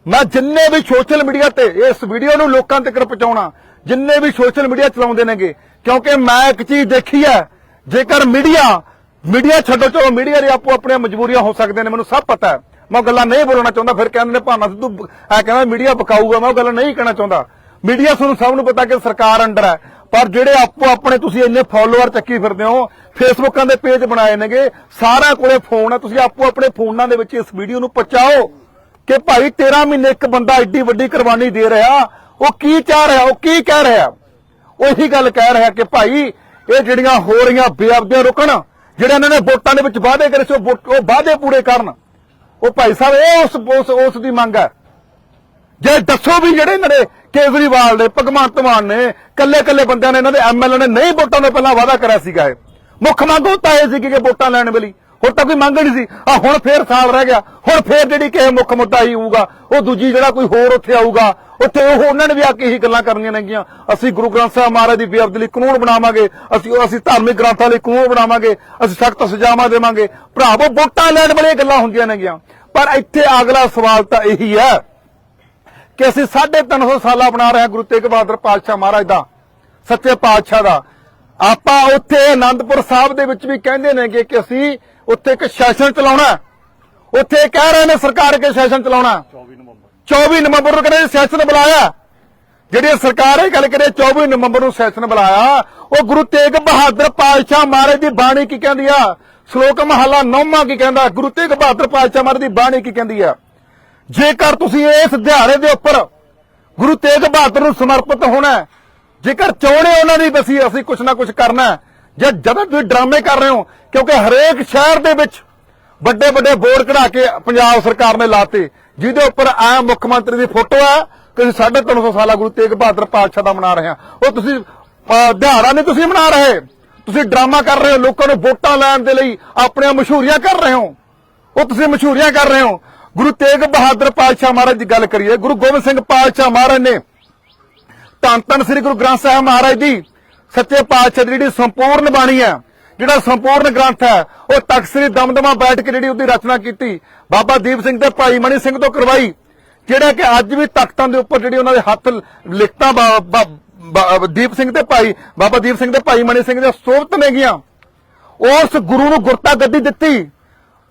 ਮੈਂ ਜਿੰਨੇ ਵੀ ਸੋਸ਼ਲ ਮੀਡੀਆ ਤੇ ਇਸ ਵੀਡੀਓ ਨੂੰ ਲੋਕਾਂ ਤੱਕ ਪਹੁੰਚਾਉਣਾ ਜਿੰਨੇ ਵੀ ਸੋਸ਼ਲ ਮੀਡੀਆ ਚਲਾਉਂਦੇ ਨੇਗੇ ਕਿਉਂਕਿ ਮੈਂ ਇੱਕ ਚੀਜ਼ ਦੇਖੀ ਹੈ ਜੇਕਰ ਮੀਡੀਆ ਮੀਡੀਆ ਛੱਡੋ ਚਲੋ ਮੀਡੀਆ ਦੇ ਆਪੋ ਆਪਣੀਆਂ ਮਜਬੂਰੀਆਂ ਹੋ ਸਕਦੇ ਨੇ ਮੈਨੂੰ ਸਭ ਪਤਾ ਹੈ। ਮੈਂ ਉਹ ਗੱਲਾਂ ਨਹੀਂ ਬੋਲਣਾ ਚਾਹੁੰਦਾ ਫਿਰ ਕਹਿੰਦੇ ਨੇ ਭਾਨਾ ਸਿੱਧੂ ਐ ਕਹਿੰਦਾ ਮੀਡੀਆ ਬਕਾਊਗਾ ਮੈਂ ਉਹ ਗੱਲ ਨਹੀਂ ਕਹਿਣਾ ਚਾਹੁੰਦਾ। ਮੀਡੀਆ ਤੁਹਾਨੂੰ ਸਭ ਨੂੰ ਪਤਾ ਕਿ ਸਰਕਾਰ ਅੰਡਰ ਹੈ ਪਰ ਜਿਹੜੇ ਆਪੋ ਆਪਣੇ ਤੁਸੀਂ ਇੰਨੇ ਫਾਲੋਅਰ ਚੱਕੀ ਫਿਰਦੇ ਹੋ ਫੇਸਬੁੱਕਾਂ ਦੇ ਪੇਜ ਬਣਾਏ ਨੇਗੇ, ਸਾਰਿਆਂ ਕੋਲੇ ਫੋਨ ਹੈ ਤੁਸੀਂ ਆਪੋ ਆਪਣੇ ਫੋਨਾਂ ਦੇ ਵਿੱਚ ਇਸ ਵੀਡੀਓ ਨੂੰ ਪਹੁੰਚਾਓ ਕਿ ਭਾਈ 13 ਮਹੀਨੇ ਇੱਕ ਬੰਦਾ ਐਡੀ ਵੱਡੀ ਕੁਰਬਾਨੀ ਦੇ ਰਿਹਾ, ਉਹ ਕੀ ਚਾਹ ਰਿਹਾ, ਉਹ ਕੀ ਕਹਿ ਰਿਹਾ? ਉਹੀ ਗੱਲ ਕਹਿ ਰਿਹਾ ਕਿ ਭਾਈ ਇਹ ਜਿਹੜੀਆਂ ਹੋ ਰਹੀਆਂ ਬੇਅਬਦੀਆਂ ਰੁਕਣ, ਜਿਹੜੇ ਇਹਨਾਂ ਨੇ ਵੋਟਾਂ ਦੇ ਵਿੱਚ ਵਾਅਦੇ ਕਰੇ ਸੀ, ਉਹ ਵਾਅਦੇ ਪੂਰੇ ਕਰਨ। ਉਹ ਭਾਈ ਸਾਹਿਬ, ਇਹ ਉਸ ਉਸ ਦੀ ਮੰਗ ਹੈ। ਜੇ ਦੱਸੋ ਵੀ ਜਿਹੜੇ ਇਹਨਾਂ ਦੇ ਕੇਜਰੀਵਾਲ ਨੇ, ਭਗਵੰਤ ਮਾਨ ਨੇ ਕੱਲੇ ਕੱਲੇ ਬੰਦਿਆਂ ਨੇ ਇਹਨਾਂ ਦੇ ਐਮਐਲਏ ਨੇ ਨਹੀਂ ਵੋਟਾਂ ਤੋਂ ਪਹਿਲਾਂ ਵਾਅਦਾ ਕਰਿਆ ਸੀਗਾ ਇਹ। ਮੁੱਖ ਮੰਗ ਉਹ ਤਾਂ ਇਹ ਸੀ ਕਿ ਵੋਟਾਂ ਲੈਣ ਵੇਲੇ। ਹੋਰ ਤਾਂ ਕੋਈ ਮੰਗ ਨਹੀਂ ਸੀ। ਆ ਹੁਣ ਫੇਰ ਸਾਲ ਰਹਿ ਗਿਆ। ਹੁਣ ਫੇਰ ਜਿਹੜੀ ਕਿ ਮੁੱਖ ਮੁੱਦਾ ਹੀ ਹੋਊਗਾ, ਉਹ ਦੂਜੀ ਜਿਹੜਾ ਕੋਈ ਹੋਰ ਉੱਥੇ ਆਊਗਾ, ਉੱਥੇ ਉਹ ਉਹਨਾਂ ਨੇ ਵੀ ਆ ਕੇ ਹੀ ਗੱਲਾਂ ਕਰਨੀਆਂ ਨੇਗੀਆਂ ਅਸੀਂ ਗੁਰੂ ਗ੍ਰੰਥ ਸਾਹਿਬ ਮਹਾਰਾਜ ਦੀ ਬੇਅਦਬੀ ਲਈ ਕਾਨੂੰਨ ਬਣਾਵਾਂਗੇ, ਅਸੀਂ ਅਸੀਂ ਧਾਰਮਿਕ ਗ੍ਰੰਥਾਂ ਲਈ ਕਾਨੂੰਨ ਬਣਾਵਾਂਗੇ, ਅਸੀਂ ਸਖਤ ਸਜ਼ਾਵਾਂ ਦੇਵਾਂਗੇ। ਭਰਾਵੋ, ਵੋਟਾਂ ਲੈਣ ਵਾਲੀਆਂ ਗੱਲਾਂ ਹੁੰਦੀਆਂ ਨੇਗੀਆਂ ਪਰ ਇੱਥੇ ਅਗਲਾ ਸਵਾਲ ਤਾਂ ਇਹੀ ਹੈ ਕਿ ਅਸੀਂ 350 ਸਾਲਾ ਬਣਾ ਰਹੇ ਹਾਂ ਗੁਰੂ ਤੇਗ ਬਹਾਦਰ ਪਾਤਸ਼ਾਹ ਮਹਾਰਾਜ ਦਾ ਸੱਚੇ ਪਾਤਸ਼ਾਹ ਦਾ। ਆਪਾਂ ਉੱਥੇ ਆਨੰਦਪੁਰ ਸਾਹਿਬ ਦੇ ਵਿੱਚ ਵੀ ਕਹਿੰਦੇ ਨੇਗੇ ਕਿ ਅਸੀਂ ਉੱਥੇ ਇੱਕ ਸੈਸ਼ਨ ਚਲਾਉਣਾ। ਉੱਥੇ ਕਹਿ ਰਹੇ ਨੇ ਸਰਕਾਰ ਕੇ ਸੈਸ਼ਨ ਚਲਾਉਣਾ 24 ਨਵੰਬਰ। 24 ਨਵੰਬਰ ਨੂੰ ਕਹਿੰਦੇ ਸੈਸ਼ਨ ਬੁਲਾਇਆ ਜਿਹੜੀ ਸਰਕਾਰ ਇਹ ਗੱਲ ਕਰੇ 24 ਨਵੰਬਰ ਨੂੰ ਸੈਸ਼ਨ ਬੁਲਾਇਆ ਉਹ ਗੁਰੂ ਤੇਗ ਬਹਾਦਰ ਪਾਤਸ਼ਾਹ ਮਹਾਰਾਜ ਦੀ ਬਾਣੀ ਕੀ ਕਹਿੰਦੀ ਆ? ਸ਼ਲੋਕ ਮਹਲਾ ਨੌਵਾਂ ਕੀ ਕਹਿੰਦਾ? ਗੁਰੂ ਤੇਗ ਬਹਾਦਰ ਪਾਤਸ਼ਾਹ ਮਹਾਰਾਜ ਦੀ ਬਾਣੀ ਕੀ ਕਹਿੰਦੀ ਆ? ਜੇਕਰ ਤੁਸੀਂ ਇਸ ਦਿਹਾੜੇ ਦੇ ਉੱਪਰ ਗੁਰੂ ਤੇਗ ਬਹਾਦਰ ਨੂੰ ਸਮਰਪਿਤ ਹੋਣਾ ਜੇਕਰ ਚਾਹੁੰਦੇ ਹੋ ਉਹਨਾਂ ਦੀ ਵੀ ਅਸੀਂ ਅਸੀਂ ਕੁਝ ਨਾ ਕੁਝ ਕਰਨਾ ਹੈ, ਜਾਂ ਜਦੋਂ ਤੁਸੀਂ ਡਰਾਮੇ ਕਰ ਰਹੇ ਹੋ ਕਿਉਂਕਿ ਹਰੇਕ ਸ਼ਹਿਰ ਦੇ ਵਿੱਚ ਵੱਡੇ ਵੱਡੇ ਬੋਰਡ ਕਢਾ ਕੇ ਪੰਜਾਬ ਸਰਕਾਰ ਨੇ ਲਾਤੇ ਜਿਹਦੇ ਉੱਪਰ ਆ ਮੁੱਖ ਮੰਤਰੀ ਦੀ ਫੋਟੋ ਹੈ ਕਿ ਅਸੀਂ 350 ਸਾਲਾ ਗੁਰੂ ਤੇਗ ਬਹਾਦਰ ਪਾਤਸ਼ਾਹ ਦਾ ਮਨਾ ਰਹੇ ਹਾਂ। ਉਹ ਤੁਸੀਂ ਦਿਹਾੜਾ ਨਹੀਂ ਤੁਸੀਂ ਮਨਾ ਰਹੇ। ਤੁਸੀਂ ਡਰਾਮਾ ਕਰ ਰਹੇ ਹੋ ਲੋਕਾਂ ਨੂੰ ਵੋਟਾਂ ਲੈਣ ਦੇ ਲਈ ਆਪਣੀਆਂ ਮਸ਼ਹੂਰੀਆਂ ਕਰ ਰਹੇ ਹੋ। ਉਹ ਤੁਸੀਂ ਮਸ਼ਹੂਰੀਆਂ ਕਰ ਰਹੇ ਹੋ। ਗੁਰੂ ਤੇਗ ਬਹਾਦਰ ਪਾਤਸ਼ਾਹ ਮਹਾਰਾਜ ਦੀ ਗੱਲ ਕਰੀਏ, ਗੁਰੂ ਗੋਬਿੰਦ ਸਿੰਘ ਪਾਤਸ਼ਾਹ ਮਹਾਰਾਜ ਨੇ ਧੰਨ ਧੰਨ ਸ੍ਰੀ ਗੁਰੂ ਗ੍ਰੰਥ ਸਾਹਿਬ ਮਹਾਰਾਜ ਦੀ ਸੱਚੇ ਪਾਤਸ਼ਾਹ ਦੀ ਜਿਹੜੀ ਸੰਪੂਰਨ ਬਾਣੀ ਹੈ, ਜਿਹੜਾ ਸੰਪੂਰਨ ਗ੍ਰੰਥ ਹੈ, ਉਹ ਤਖਤ ਸ੍ਰੀ ਦਮਦਮਾ ਬੈਠ ਕੇ ਜਿਹੜੀ ਉਹਦੀ ਰਚਨਾ ਕੀਤੀ, ਬਾਬਾ ਦੀਪ ਸਿੰਘ ਤੇ ਭਾਈ ਮਣੀ ਸਿੰਘ ਤੋਂ ਕਰਵਾਈ, ਜਿਹੜਾ ਕਿ ਅੱਜ ਵੀ ਤਖਤਾਂ ਦੇ ਉੱਪਰ ਜਿਹੜੀ ਉਹਨਾਂ ਦੇ ਹੱਥ ਲਿਖਤਾਂ ਦੀਪ ਸਿੰਘ ਤੇ ਭਾਈ, ਬਾਬਾ ਦੀਪ ਸਿੰਘ ਤੇ ਭਾਈ ਮਣੀ ਸਿੰਘ ਦੇ ਸੋਭਤ ਨੇ ਗਿਆ ਉਸ ਗੁਰੂ ਨੂੰ ਗੁਰਤਾ ਗੱਦੀ ਦਿੱਤੀ।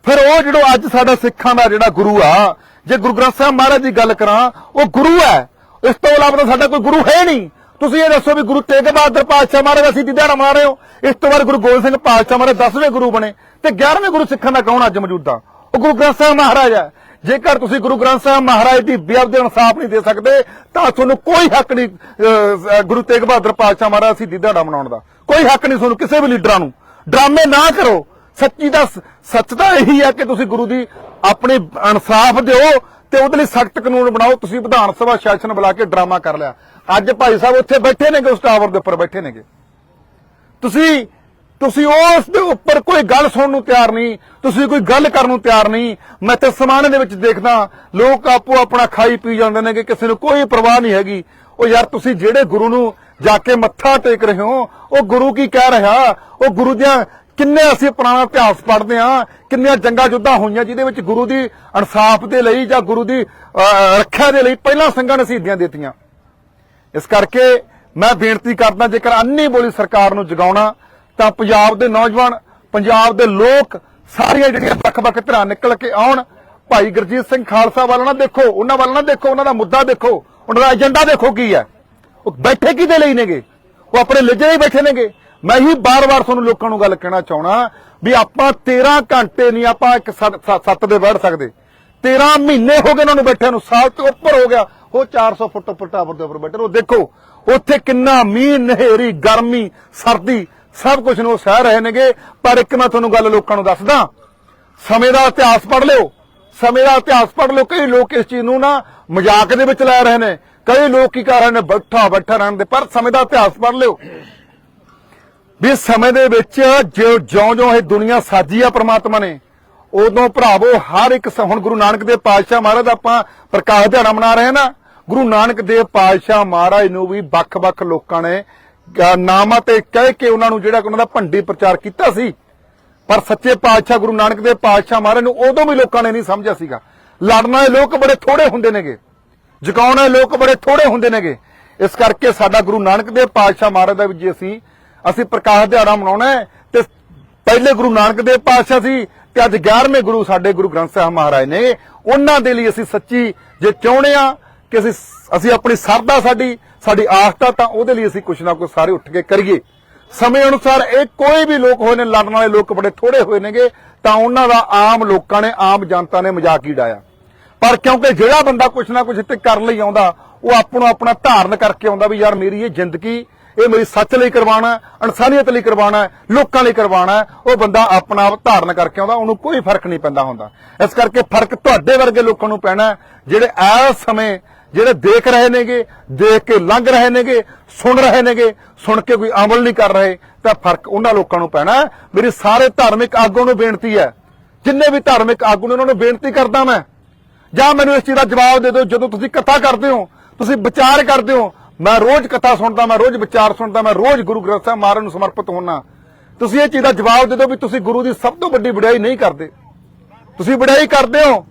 ਫਿਰ ਉਹ ਜਿਹੜਾ ਅੱਜ ਸਾਡਾ ਸਿੱਖਾਂ ਦਾ ਜਿਹੜਾ ਗੁਰੂ ਆ, ਜੇ ਗੁਰੂ ਗ੍ਰੰਥ ਸਾਹਿਬ ਮਹਾਰਾਜ ਦੀ ਗੱਲ ਕਰਾਂ, ਉਹ ਗੁਰੂ ਹੈ। ਇਸ ਤੋਂ ਇਲਾਵਾ ਤਾਂ ਸਾਡਾ ਕੋਈ ਗੁਰੂ ਹੈ ਨਹੀਂ। ਤੁਸੀਂ ਇਹ ਦੱਸੋ ਵੀ ਗੁਰੂ ਤੇਗ ਬਹਾਦਰ ਪਾਤਸ਼ਾਹ ਮਹਾਰਾਜ ਅਸੀਂ ਦਿਹਾੜਾ ਮਨਾ ਰਹੇ ਹੋ? ਇਸ ਤੋਂ ਬਾਅਦ ਗੁਰੂ ਗੋਬਿੰਦ ਸਿੰਘ ਪਾਤਸ਼ਾਹ ਮਹਾਰਾਜ 10ਵੇਂ ਗੁਰੂ ਬਣੇ ਤੇ 11ਵੇਂ ਗੁਰੂ ਸਿੱਖਾਂ ਦਾ ਕੌਣ ਅੱਜ ਮੌਜੂਦਾ ਉਹ ਗੁਰੂ ਗ੍ਰੰਥ ਸਾਹਿਬ ਮਹਾਰਾਜ ਹੈ। ਜੇਕਰ ਤੁਸੀਂ ਗੁਰੂ ਗ੍ਰੰਥ ਸਾਹਿਬ ਮਹਾਰਾਜ ਦੀ ਬੇਅਬ ਦੇ ਇਨਸਾਫ ਨਹੀਂ ਦੇ ਸਕਦੇ, ਤਾਂ ਤੁਹਾਨੂੰ ਕੋਈ ਹੱਕ ਨਹੀਂ ਗੁਰੂ ਤੇਗ ਬਹਾਦਰ ਪਾਤਸ਼ਾਹ ਮਹਾਰਾਜ ਅਸੀਂ ਦਿਹਾੜਾ ਮਨਾਉਣ ਦਾ। ਕੋਈ ਹੱਕ ਨਹੀਂ ਤੁਹਾਨੂੰ ਕਿਸੇ ਵੀ ਲੀਡਰਾਂ ਨੂੰ। ਡਰਾਮੇ ਨਾ ਕਰੋ। ਸੱਚੀ ਦਾ ਸ- ਸੱਚ ਤਾਂ ਇਹੀ ਹੈ ਕਿ ਤੁਸੀਂ ਗੁਰੂ ਦੀ ਆਪਣੀ ਇਨਸਾਫ ਦਿਓ ਤੇ ਉਹਦੇ ਲਈ ਸਖਤ ਕਾਨੂੰਨ ਬਣਾਓ। ਤੁਸੀਂ ਵਿਧਾਨ ਸਭਾ ਸੈਸ਼ਨ ਬੁਲਾ ਕੇ ਡਰਾਮਾ ਕਰ ਲਿਆ। ਅੱਜ ਭਾਈ ਸਾਹਿਬ ਉੱਥੇ ਬੈਠੇ ਨੇਗੇ, ਉਸ ਟਾਵਰ ਦੇ ਉੱਪਰ ਬੈਠੇ ਨੇਗੇ। ਤੁਸੀਂ ਤੁਸੀਂ ਉਸ ਦੇ ਉੱਪਰ ਕੋਈ ਗੱਲ ਸੁਣਨ ਨੂੰ ਤਿਆਰ ਨਹੀਂ, ਤੁਸੀਂ ਕੋਈ ਗੱਲ ਕਰਨ ਨੂੰ ਤਿਆਰ ਨਹੀਂ। ਮੈਂ ਤੇ ਸਮਾਨ ਦੇ ਵਿੱਚ ਦੇਖਦਾ, ਲੋਕ ਆਪੋ ਆਪਣਾ ਖਾਈ ਪੀ ਜਾਂਦੇ ਨੇ ਕਿ ਕਿਸੇ ਨੂੰ ਕੋਈ ਪਰਵਾਹ ਨਹੀਂ ਹੈਗੀ। ਉਹ ਯਾਰ ਤੁਸੀਂ ਜਿਹੜੇ ਗੁਰੂ ਨੂੰ ਜਾ ਕੇ ਮੱਥਾ ਟੇਕ ਰਹੇ ਹੋ, ਉਹ ਗੁਰੂ ਕੀ ਕਹਿ ਰਿਹਾ? ਉਹ ਗੁਰੂ ਦੀਆਂ ਕਿੰਨੇ ਅਸੀਂ ਪੁਰਾਣਾ ਇਤਿਹਾਸ ਪੜ੍ਹਦੇ ਆ ਕਿੰਨੀਆਂ ਜੰਗਾਂ ਜੁੱਧਾਂ ਹੋਈਆਂ ਜਿਹਦੇ ਵਿੱਚ ਗੁਰੂ ਦੀ ਇਨਸਾਫ ਦੇ ਲਈ ਜਾਂ ਗੁਰੂ ਦੀ ਰੱਖਿਆ ਦੇ ਲਈ ਪਹਿਲਾਂ ਸਿੰਘਾਂ ਨੇ ਸ਼ਹੀਦੀਆਂ ਦਿੱਤੀਆਂ। ਇਸ ਕਰਕੇ ਮੈਂ ਬੇਨਤੀ ਕਰਦਾ, ਜੇਕਰ ਅੰਨੀ ਬੋਲੀ ਸਰਕਾਰ ਨੂੰ ਜਗਾਉਣਾ, ਤਾਂ ਪੰਜਾਬ ਦੇ ਨੌਜਵਾਨ, ਪੰਜਾਬ ਦੇ ਲੋਕ ਸਾਰੀਆਂ ਜਿਹੜੀਆਂ ਵੱਖ-ਵੱਖ ਧਿਰਾਂ ਨਿਕਲ ਕੇ ਆਉਣ। ਭਾਈ ਗੁਰਜੀਤ ਸਿੰਘ ਖਾਲਸਾ ਵੱਲ ਨਾ ਦੇਖੋ, ਉਹਨਾਂ ਵੱਲ ਨਾ ਦੇਖੋ, ਉਹਨਾਂ ਦਾ ਮੁੱਦਾ ਦੇਖੋ, ਉਹਨਾਂ ਦਾ ਏਜੰਡਾ ਦੇਖੋ ਕੀ ਹੈ। ਉਹ ਬੈਠੇ ਕਿਹਦੇ ਲਈ ਨੇਗੇ? ਉਹ ਆਪਣੇ ਲਿਜੇ ਹੀ ਬੈਠੇ ਨੇਗੇ। ਮੈਂ ਹੀ ਬਾਰ-ਬਾਰ ਤੁਹਾਨੂੰ ਲੋਕਾਂ ਨੂੰ ਗੱਲ ਕਹਿਣਾ ਚਾਹਣਾ ਵੀ ਆਪਾਂ 13 ਘੰਟੇ ਨਹੀਂ ਆਪਾਂ ਇੱਕ ਸੱਤ- ਸੱਤ ਦੇ ਬੈਠ ਸਕਦੇ। 13 ਮਹੀਨੇ ਹੋ ਗਏ ਉਹਨਾਂ ਨੂੰ ਬੈਠਿਆਂ ਨੂੰ, ਸਾਲ ਤੋਂ ਉੱਪਰ ਹੋ ਗਿਆ। ਉਹ 400 ਫੁੱਟ ਉੱਪਰ ਟਾਵਰ ਦੇ ਉੱਪਰ ਬੈਠੇ ਉਹ ਦੇਖੋ, ਉੱਥੇ ਕਿੰਨਾ ਮੀਂਹ, ਨਹਿਰੀ, ਗਰਮੀ, ਸਰਦੀ, ਸਭ ਕੁਝ ਨੂੰ ਸਹਿ ਰਹੇ ਨੇਗੇ। ਪਰ ਇੱਕ ਮੈਂ ਤੁਹਾਨੂੰ ਗੱਲ ਲੋਕਾਂ ਨੂੰ ਦੱਸਦਾ, ਸਮੇਂ ਦਾ ਇਤਿਹਾਸ ਪੜ ਲਿਓ। ਸਮੇਂ ਦਾ ਇਤਿਹਾਸ ਪੜ੍ਹ ਲਿਓ। ਕਈ ਲੋਕ ਇਸ ਚੀਜ਼ ਨੂੰ ਨਾ ਮਜ਼ਾਕ ਦੇ ਵਿੱਚ ਲੈ ਰਹੇ ਨੇ। ਕਈ ਲੋਕ ਕੀ ਕਰ ਰਹੇ ਨੇ ਬੈਠਾ ਬੈਠਾ ਰਹਿਣ ਦੇ। ਪਰ ਸਮੇਂ ਦਾ ਇਤਿਹਾਸ ਪੜ੍ਹ ਲਿਓ। ਵੀ ਸਮੇਂ ਦੇ ਵਿੱਚ ਜੋ ਜਿਉਂ-ਜਿਉਂ ਇਹ ਦੁਨੀਆ ਸਾਜੀ ਆ ਪ੍ਰਮਾਤਮਾ ਨੇ, ਉਦੋਂ ਭਰਾਵੋ ਹਰ ਇੱਕ ਹੁਣ ਗੁਰੂ ਨਾਨਕ ਦੇਵ ਪਾਤਸ਼ਾਹ ਮਹਾਰਾਜ ਦਾ ਆਪਾਂ ਪ੍ਰਕਾਸ਼ ਦਿਹਾੜਾ ਮਨਾ ਰਹੇ ਹਾਂ ਨਾ, ਗੁਰੂ ਨਾਨਕ ਦੇਵ ਪਾਤਸ਼ਾਹ ਮਹਾਰਾਜ ਨੂੰ ਵੀ ਵੱਖ-ਵੱਖ ਲੋਕਾਂ ਨੇ ਨਾਮਾਂ ਤੇ ਕਹਿ ਕੇ ਉਹਨਾਂ ਨੂੰ ਜਿਹੜਾ ਉਹਨਾਂ ਦਾ ਭੰਡੀ ਪ੍ਰਚਾਰ ਕੀਤਾ ਸੀ। ਪਰ ਸੱਚੇ ਪਾਤਸ਼ਾਹ ਗੁਰੂ ਨਾਨਕ ਦੇਵ ਪਾਤਸ਼ਾਹ ਮਹਾਰਾਜ ਨੂੰ ਉਦੋਂ ਵੀ ਲੋਕਾਂ ਨੇ ਨਹੀਂ ਸਮਝਿਆ ਸੀਗਾ। ਲੜਨਾ ਵਾਲੇ ਲੋਕ ਬੜੇ ਥੋੜੇ ਹੁੰਦੇ ਨੇਗੇ। ਜਗਾਉਣ ਵਾਲੇ ਲੋਕ ਬੜੇ ਥੋੜੇ ਹੁੰਦੇ ਨੇਗੇ। ਇਸ ਕਰਕੇ ਸਾਡਾ ਗੁਰੂ ਨਾਨਕ ਦੇਵ ਪਾਤਸ਼ਾਹ ਮਹਾਰਾਜ ਦਾ ਵੀ ਜੇ ਅਸੀਂ ਅਸੀਂ ਪ੍ਰਕਾਸ਼ ਦਿਹਾੜਾ ਮਨਾਉਣਾ ਤੇ ਪਹਿਲੇ ਗੁਰੂ ਨਾਨਕ ਦੇਵ ਪਾਤਸ਼ਾਹ ਸੀ ਤੇ ਅੱਜ 11ਵੇਂ ਗੁਰੂ ਸਾਡੇ ਗੁਰੂ ਗ੍ਰੰਥ ਸਾਹਿਬ ਮਹਾਰਾਜ ਨੇ। ਉਹਨਾਂ ਦੇ ਲਈ ਅਸੀਂ ਸੱਚੀ ਜੇ ਚਾਹੁੰਦੇ ਆ ਕਿ ਅਸੀਂ ਅਸੀਂ ਆਪਣੀ ਸਰਦਾ ਸਾਡੀ ਸਾਡੀ ਆਸਥਾ ਤਾਂ ਉਹਦੇ ਲਈ ਅਸੀਂ ਕੁਛ ਨਾ ਕੁਛ ਸਾਰੇ ਉੱਠ ਕੇ ਕਰੀਏ। ਸਮੇਂ ਅਨੁਸਾਰ ਇਹ ਕੋਈ ਵੀ ਲੋਕ ਹੋਏ ਨੇ, ਲੜਨ ਵਾਲੇ ਲੋਕ ਬੜੇ ਥੋੜੇ ਹੋਏ ਨੇਗੇ, ਤਾਂ ਉਹਨਾਂ ਦਾ ਆਮ ਲੋਕਾਂ ਨੇ, ਆਮ ਜਨਤਾ ਨੇ ਮਜ਼ਾਕ ਹੀ ਡਾਇਆ ਪਰ ਕਿਉਂਕਿ ਜਿਹੜਾ ਬੰਦਾ ਕੁਛ ਨਾ ਕੁਛ ਇੱਥੇ ਕਰਨ ਲਈ ਆਉਂਦਾ, ਉਹ ਆਪਣੋ ਆਪਣਾ ਧਾਰਨ ਕਰਕੇ ਆਉਂਦਾ ਵੀ ਯਾਰ ਮੇਰੀ ਇਹ ਜ਼ਿੰਦਗੀ ਇਹ ਮੇਰੀ ਸੱਚ ਲਈ ਕਰਵਾਉਣਾ ਇਨਸਾਨੀਅਤ ਲਈ ਕਰਵਾਉਣਾ ਲੋਕਾਂ ਲਈ ਕਰਵਾਉਣਾ ਉਹ ਬੰਦਾ ਆਪਣਾ ਆਪ ਧਾਰਨ ਕਰਕੇ ਆਉਂਦਾ, ਉਹਨੂੰ ਕੋਈ ਫ਼ਰਕ ਨਹੀਂ ਪੈਂਦਾ ਹੁੰਦਾ। ਇਸ ਕਰਕੇ ਫ਼ਰਕ ਤੁਹਾਡੇ ਵਰਗੇ ਲੋਕਾਂ ਨੂੰ ਪੈਣਾ ਜਿਹੜੇ ਇਸ ਸਮੇਂ ਜਿਹੜੇ ਦੇਖ ਰਹੇ ਨੇਗੇ, ਦੇਖ ਕੇ ਲੰਘ ਰਹੇ ਨੇਗੇ, ਸੁਣ ਰਹੇ ਨੇਗੇ, ਸੁਣ ਕੇ ਕੋਈ ਅਮਲ ਨਹੀਂ ਕਰ ਰਹੇ, ਤਾਂ ਫ਼ਰਕ ਉਹਨਾਂ ਲੋਕਾਂ ਨੂੰ ਪੈਣਾ ਮੇਰੀ ਸਾਰੇ ਧਾਰਮਿਕ ਆਗੂਆਂ ਨੂੰ ਬੇਨਤੀ ਹੈ, ਜਿੰਨੇ ਵੀ ਧਾਰਮਿਕ ਆਗੂ ਨੇ ਉਹਨਾਂ ਨੂੰ ਬੇਨਤੀ ਕਰਦਾ ਮੈਂ, ਜਾਂ ਮੈਨੂੰ ਇਸ ਚੀਜ਼ ਦਾ ਜਵਾਬ ਦੇ ਦਿਓ, ਜਦੋਂ ਤੁਸੀਂ ਕਥਾ ਕਰਦੇ ਹੋ, ਤੁਸੀਂ ਵਿਚਾਰ ਕਰਦੇ ਹੋ ਮੈਂ ਰੋਜ਼ ਕਥਾ ਸੁਣਦਾ, ਮੈਂ ਰੋਜ਼ ਵਿਚਾਰ ਸੁਣਦਾ, ਮੈਂ ਰੋਜ਼ ਗੁਰੂ ਗ੍ਰੰਥ ਸਾਹਿਬ ਮਹਾਰਾਜ ਨੂੰ ਸਮਰਪਿਤ ਹੋਣਾ ਤੁਸੀਂ ਇਹ ਚੀਜ਼ ਦਾ ਜਵਾਬ ਦੇ ਦਿਓ ਵੀ ਤੁਸੀਂ ਗੁਰੂ ਦੀ ਸਭ ਤੋਂ ਵੱਡੀ ਵਡਿਆਈ ਨਹੀਂ ਕਰਦੇ। ਤੁਸੀਂ ਵਡਿਆਈ ਕਰਦੇ ਹੋ।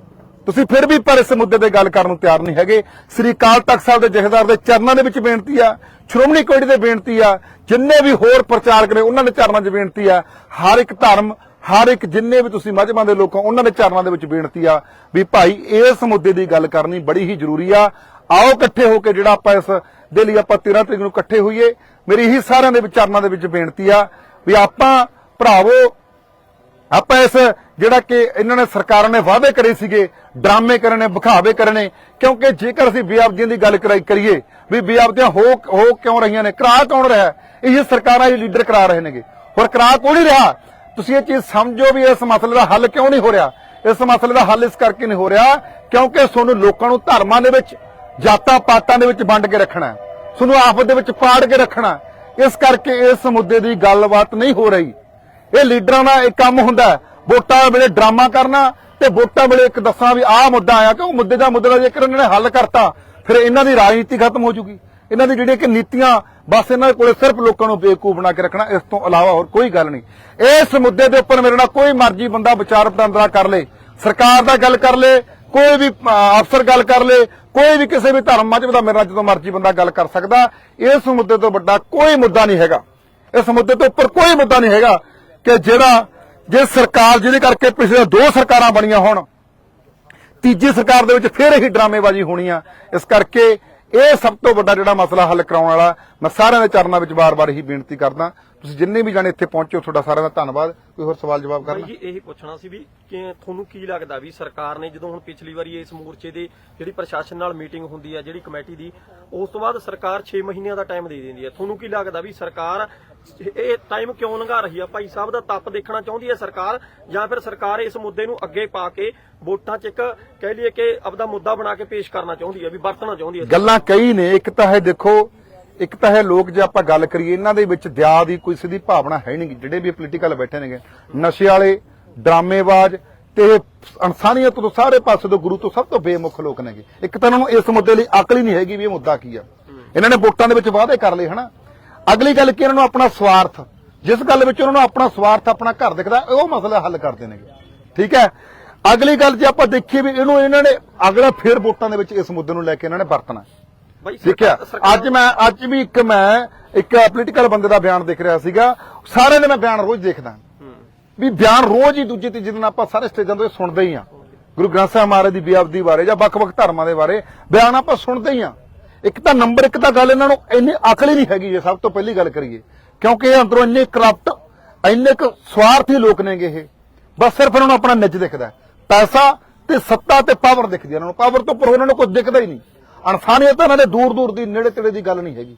ਤੁਸੀਂ ਫਿਰ ਵੀ ਪਰ ਇਸ ਮੁੱਦੇ ਤੇ ਗੱਲ ਕਰਨ ਨੂੰ ਤਿਆਰ ਨਹੀਂ ਹੈਗੇ। ਸ੍ਰੀ ਅਕਾਲ ਤਖਤ ਸਾਹਿਬ ਦੇ ਜਥੇਦਾਰ ਦੇ ਚਰਨਾਂ ਦੇ ਵਿੱਚ ਬੇਨਤੀ ਆ, ਸ਼੍ਰੋਮਣੀ ਕਮੇਟੀ ਦੇ ਬੇਨਤੀ ਆ, ਜਿੰਨੇ ਵੀ ਹੋਰ ਪ੍ਰਚਾਰਕ ਨੇ ਉਹਨਾਂ ਦੇ ਚਰਨਾਂ 'ਚ ਬੇਨਤੀ ਆ। ਹਰ ਇੱਕ ਧਰਮ, ਹਰ ਇੱਕ ਜਿੰਨੇ ਵੀ ਤੁਸੀਂ ਮਜਮਾਂ ਦੇ ਲੋਕਾਂ ਉਹਨਾਂ ਦੇ ਚਰਨਾਂ ਦੇ ਵਿੱਚ ਬੇਨਤੀ ਆ ਵੀ ਭਾਈ ਇਸ ਮੁੱਦੇ ਦੀ ਗੱਲ ਕਰਨੀ ਬੜੀ ਹੀ ਜ਼ਰੂਰੀ ਆ। ਆਓ ਇਕੱਠੇ ਹੋ ਕੇ ਜਿਹੜਾ ਆਪਾਂ ਇਸ ਦੇ ਲਈ ਆਪਾਂ 13 ਤਰੀਕ ਨੂੰ ਇਕੱਠੇ ਹੋਈਏ। ਮੇਰੀ ਇਹੀ ਸਾਰਿਆਂ ਦੇ ਵਿਚਾਰਾਂ ਦੇ ਵਿੱਚ ਬੇਨਤੀ ਆ ਵੀ ਆਪਾਂ, ਭਰਾਵੋ, ਆਪਾਂ ਇਸ ਜਿਹੜਾ ਕਿ ਇਹਨਾਂ ਨੇ ਸਰਕਾਰਾਂ ਨੇ ਵਾਅਦੇ ਕਰੇ ਸੀਗੇ, ਡਰਾਮੇ ਕਰਨੇ ਵਿਖਾਵੇ ਕਰਨੇ ਕਿਉਂਕਿ ਜੇਕਰ ਅਸੀਂ ਬੇਅਬਦੀਆਂ ਦੀ ਗੱਲ ਕਰਾਈ ਕਰੀਏ, ਵੀ ਬੇਅਬਦੀਆਂ ਹੋ ਹੋ ਕਿਉਂ ਰਹੀਆਂ ਨੇ ਕਰਾ ਕੌਣ ਰਿਹਾ? ਹੈ? ਇਹ ਸਰਕਾਰਾਂ, ਇਹ ਲੀਡਰ ਕਰਾ ਰਹੇ ਨੇਗੇ। ਹੋਰ ਕਰਾ ਕੌਣ ਨਹੀਂ ਰਿਹਾ? ਤੁਸੀਂ ਇਹ ਚੀਜ਼ ਸਮਝੋ ਵੀ ਇਸ ਮਸਲੇ ਦਾ ਹੱਲ ਕਿਉਂ ਨਹੀਂ ਹੋ ਰਿਹਾ? ਇਸ ਮਸਲੇ ਦਾ ਹੱਲ ਇਸ ਕਰਕੇ ਨਹੀਂ ਹੋ ਰਿਹਾ ਕਿਉਂਕਿ ਤੁਹਾਨੂੰ ਲੋਕਾਂ ਨੂੰ ਧਰਮਾਂ ਦੇ ਵਿੱਚ ਜਾਤਾਂ ਪਾਤਾਂ ਦੇ ਵਿੱਚ ਵੰਡ ਕੇ ਰੱਖਣਾ ਹੈ। ਤੁਹਾਨੂੰ ਆਪਸ ਦੇ ਵਿੱਚ ਪਾੜ ਕੇ ਰੱਖਣਾ ਇਸ ਕਰਕੇ ਇਸ ਮੁੱਦੇ ਦੀ ਗੱਲਬਾਤ ਨਹੀਂ ਹੋ ਰਹੀ। ਇਹ ਲੀਡਰਾਂ ਦਾ ਇੱਕ ਕੰਮ ਹੁੰਦਾ ਵੋਟਾਂ ਵੇਲੇ ਡਰਾਮਾ ਕਰਨਾ ਤੇ ਵੋਟਾਂ ਵੇਲੇ ਇੱਕ ਦੱਸਾਂ ਵੀ ਆਹ ਮੁੱਦਾ ਆਇਆ ਕਿ ਉਹ ਮੁੱਦੇ ਦਾ ਮੁੱਦਾ ਜੇਕਰ ਇਹਨਾਂ ਨੇ ਹੱਲ ਕਰਤਾ, ਫਿਰ ਇਹਨਾਂ ਦੀ ਰਾਜਨੀਤੀ ਖਤਮ ਹੋ ਜੂਗੀ। ਇਹਨਾਂ ਦੀ ਜਿਹੜੀਆਂ ਕਿ ਨੀਤੀਆਂ, ਬਸ ਇਹਨਾਂ ਕੋਲੇ ਸਿਰਫ ਲੋਕਾਂ ਨੂੰ ਬੇਵਕੂਫ ਬਣਾ ਕੇ ਰੱਖਣਾ, ਇਸ ਤੋਂ ਇਲਾਵਾ ਹੋਰ ਕੋਈ ਗੱਲ ਨਹੀਂ। ਇਸ ਮੁੱਦੇ ਦੇ ਉੱਪਰ ਮੇਰੇ ਨਾਲ ਕੋਈ ਮਰਜ਼ੀ ਬੰਦਾ ਵਿਚਾਰ ਵਟਾਂਦਰਾ ਕਰ ਲੇ। ਸਰਕਾਰ ਦਾ ਗੱਲ ਕਰ ਲੇ, ਕੋਈ ਵੀ ਅਫਸਰ ਗੱਲ ਕਰ ਲੇ ਕੋਈ ਵੀ ਕਿਸੇ ਵੀ ਧਰਮ ਮੱਝ ਦਾ ਮੇਰੇ ਨਾਲ ਜਦੋਂ ਮਰਜ਼ੀ ਬੰਦਾ ਗੱਲ ਕਰ ਸਕਦਾ, ਇਸ ਮੁੱਦੇ ਤੋਂ ਵੱਡਾ ਕੋਈ ਮੁੱਦਾ ਨਹੀਂ ਹੈਗਾ। ਇਸ ਮੁੱਦੇ ਤੋਂ ਉੱਪਰ ਕੋਈ ਮੁੱਦਾ ਨਹੀਂ ਹੈਗਾ ਕਿ ਜਿਹੜਾ, ਜੇ ਸਰਕਾਰ ਜਿਹਦੇ ਕਰਕੇ ਪਿਛਲੇ ਦੋ ਸਰਕਾਰਾਂ ਬਣੀਆਂ ਹੋਣ, ਤੀਜੀ ਸਰਕਾਰ ਦੇ ਵਿੱਚ ਫਿਰ ਇਹੀ ਡਰਾਮੇਬਾਜ਼ੀ ਹੋਣੀ ਆ। ਇਸ ਕਰਕੇ ਇਹ ਸਭ ਤੋਂ ਵੱਡਾ ਜਿਹੜਾ ਮਸਲਾ ਹੱਲ ਕਰਾਉਣ ਵਾਲਾ, ਮੈਂ ਸਾਰਿਆਂ ਦੇ ਚਰਨਾਂ ਵਿੱਚ ਵਾਰ-ਵਾਰ ਇਹੀ ਬੇਨਤੀ ਕਰਦਾ। ਤੁਸੀਂ ਜਿੰਨੇ ਵੀ ਜਾਣੇ ਇੱਥੇ ਪਹੁੰਚੇ ਹੋ, ਤੁਹਾਡਾ ਸਾਰਿਆਂ ਦਾ ਧੰਨਵਾਦ। ਕੋਈ ਹੋਰ ਸਵਾਲ ਜਵਾਬ ਭਾਈ ਕਰਨਾ ਜੀ, ਇਹੀ ਪੁੱਛਣਾ ਸੀ ਵੀ ਕਿ ਤੁਹਾਨੂੰ ਕੀ ਲੱਗਦਾ ਵੀ ਸਰਕਾਰ ਨੇ ਜਦੋਂ ਹੁਣ ਪਿਛਲੀ ਵਾਰੀ ਇਸ ਮੋਰਚੇ ਦੀ ਜਿਹੜੀ ਪ੍ਰਸ਼ਾਸਨ ਨਾਲ ਮੀਟਿੰਗ ਹੁੰਦੀ ਹੈ ਜਿਹੜੀ ਕਮੇਟੀ ਦੀ, ਉਸ ਤੋਂ ਬਾਅਦ ਸਰਕਾਰ 6 ਮਹੀਨਿਆਂ ਦਾ ਟਾਈਮ ਦੇ ਦਿੰਦੀ ਹੈ ਤੁਹਾਨੂੰ ਕੀ ਲੱਗਦਾ ਵੀ ਸਰਕਾਰ ਇਹ ਟਾਈਮ ਕਿਉਂ ਲੰਘਾ ਰਹੀ ਆ? ਭਾਈ ਸਾਹਿਬ ਦਾ ਤੱਪ ਦੇਖਣਾ ਚਾਹੁੰਦੀ ਹੈ ਸਰਕਾਰ ਜਾਂ ਫਿਰ ਸਰਕਾਰ ਇਸ ਮੁੱਦੇ ਨੂੰ ਅੱਗੇ ਪਾ ਕੇ ਵੋਟਾਂ 'ਚ ਇੱਕ ਕਹਿ ਲਈਏ ਕਿ ਆਪਦਾ ਮੁੱਦਾ ਬਣਾ ਕੇ ਪੇਸ਼ ਕਰਨਾ ਚਾਹੁੰਦੀ ਹੈ ਵੀ ਵਰਤਣਾ ਚਾਹੁੰਦੀ ਹੈ। ਗੱਲਾਂ ਕਈ ਨੇ ਇੱਕ ਤਾਂ ਹੈ ਦੇਖੋ ਇੱਕ ਤਾਂ ਹੈ ਲੋਕ ਜੇ ਆਪਾਂ ਗੱਲ ਕਰੀਏ ਇਹਨਾਂ ਦੇ ਵਿੱਚ ਦਇਆ ਦੀ ਕੋਈ ਸਿੱਧੀ ਭਾਵਨਾ ਹੈ ਨਹੀਂ ਜਿਹੜੇ ਵੀ ਪੋਲੀਟੀਕਲ ਬੈਠੇ ਨੇਗੇ। ਨਸ਼ੇ ਵਾਲੇ ਡਰਾਮੇਬਾਜ਼ ਤੇ ਇਨਸਾਨੀਅਤ ਤੋਂ ਸਾਰੇ ਪਾਸੇ ਤੋਂ ਗੁਰੂ ਤੋਂ ਸਭ ਤੋਂ ਬੇਮੁਖ ਲੋਕ ਨੇਗੇ। ਇੱਕ ਤਾਂ ਇਹਨਾਂ ਨੂੰ ਇਸ ਮੁੱਦੇ ਲਈ ਅਕਲ ਹੀ ਨਹੀਂ ਹੈਗੀ ਵੀ ਇਹ ਮੁੱਦਾ ਕੀ ਆ। ਇਹਨਾਂ ਨੇ ਵੋਟਾਂ ਦੇ ਵਿੱਚ ਵਾਅਦੇ ਕਰ ਲਏ ਹਨਾ? ਅਗਲੀ ਗੱਲ ਕੀ ਇਹਨਾਂ ਨੂੰ ਆਪਣਾ ਸਵਾਰਥ। ਜਿਸ ਗੱਲ ਵਿੱਚ ਉਹਨਾਂ ਨੂੰ ਆਪਣਾ ਸਵਾਰਥ ਆਪਣਾ ਘਰ ਦਿਖਦਾ ਉਹ ਮਸਲਾ ਹੱਲ ਕਰਦੇ ਨੇਗੇ ਠੀਕ ਹੈ? ਅਗਲੀ ਗੱਲ ਜੇ ਆਪਾਂ ਦੇਖੀਏ ਵੀ ਇਹਨੂੰ ਇਹਨਾਂ ਨੇ ਅਗਲਾ ਫੇਰ ਵੋਟਾਂ ਦੇ ਵਿੱਚ ਇਸ ਮੁੱਦੇ ਨੂੰ ਲੈ ਕੇ ਇਹਨਾਂ ਨੇ ਵਰਤਣਾ। ਠੀਕ ਹੈ? ਅੱਜ ਮੈਂ ਅੱਜ ਵੀ ਇੱਕ ਮੈਂ ਇੱਕ ਪੋਲੀਟੀਕਲ ਬੰਦੇ ਦਾ ਬਿਆਨ ਦੇਖ ਰਿਹਾ ਸੀਗਾ। ਸਾਰਿਆਂ ਦੇ ਮੈਂ ਬਿਆਨ ਰੋਜ਼ ਦੇਖਦਾ। ਵੀ ਬਿਆਨ ਰੋਜ਼ ਹੀ ਦੂਜੇ ਤੀਜੇ ਦਿਨ ਆਪਾਂ ਸਾਰੇ ਸਟੇਜਾਂ ਤੋਂ ਸੁਣਦੇ ਹੀ ਆ ਗੁਰੂ ਗ੍ਰੰਥ ਸਾਹਿਬ ਮਹਾਰਾਜ ਦੀ ਬੇਅਬਦੀ ਬਾਰੇ ਜਾਂ ਵੱਖ-ਵੱਖ ਧਰਮਾਂ ਦੇ ਬਾਰੇ ਬਿਆਨ ਆਪਾਂ ਸੁਣਦੇ ਹੀ ਆ ਇੱਕ ਤਾਂ ਨੰਬਰ ਇੱਕ ਤਾਂ ਗੱਲ ਇਹਨਾਂ ਨੂੰ ਇੰਨੀ ਅਕਲ ਹੀ ਨਹੀਂ ਹੈਗੀ ਜੇ ਸਭ ਤੋਂ ਪਹਿਲੀ ਗੱਲ ਕਰੀਏ। ਕਿਉਂਕਿ ਇਹ ਅੰਦਰੋਂ ਇੰਨੇ ਕਰਪਟ, ਇੰਨੇ ਕੁ ਸਵਾਰਥੀ ਲੋਕ ਨੇਗੇ ਇਹ। ਬਸ ਸਿਰਫ ਇਹਨਾਂ ਨੂੰ ਆਪਣਾ ਨਿੱਜ ਦਿਖਦਾ ਪੈਸਾ ਤੇ ਸੱਤਾ ਤੇ ਪਾਵਰ ਦਿਖਦੀ ਇਹਨਾਂ ਨੂੰ। ਪਾਵਰ ਤੋਂ ਉੱਪਰ ਉਹਨਾਂ ਨੂੰ ਕੁਝ ਦਿਖਦਾ ਹੀ ਨਹੀਂ। ਇਨਸਾਨੀਅਤ ਇਹਨਾਂ ਦੇ ਦੂਰ ਦੂਰ ਦੀ, ਨੇੜੇ ਤੇੜੇ ਦੀ ਗੱਲ ਨਹੀਂ ਹੈਗੀ।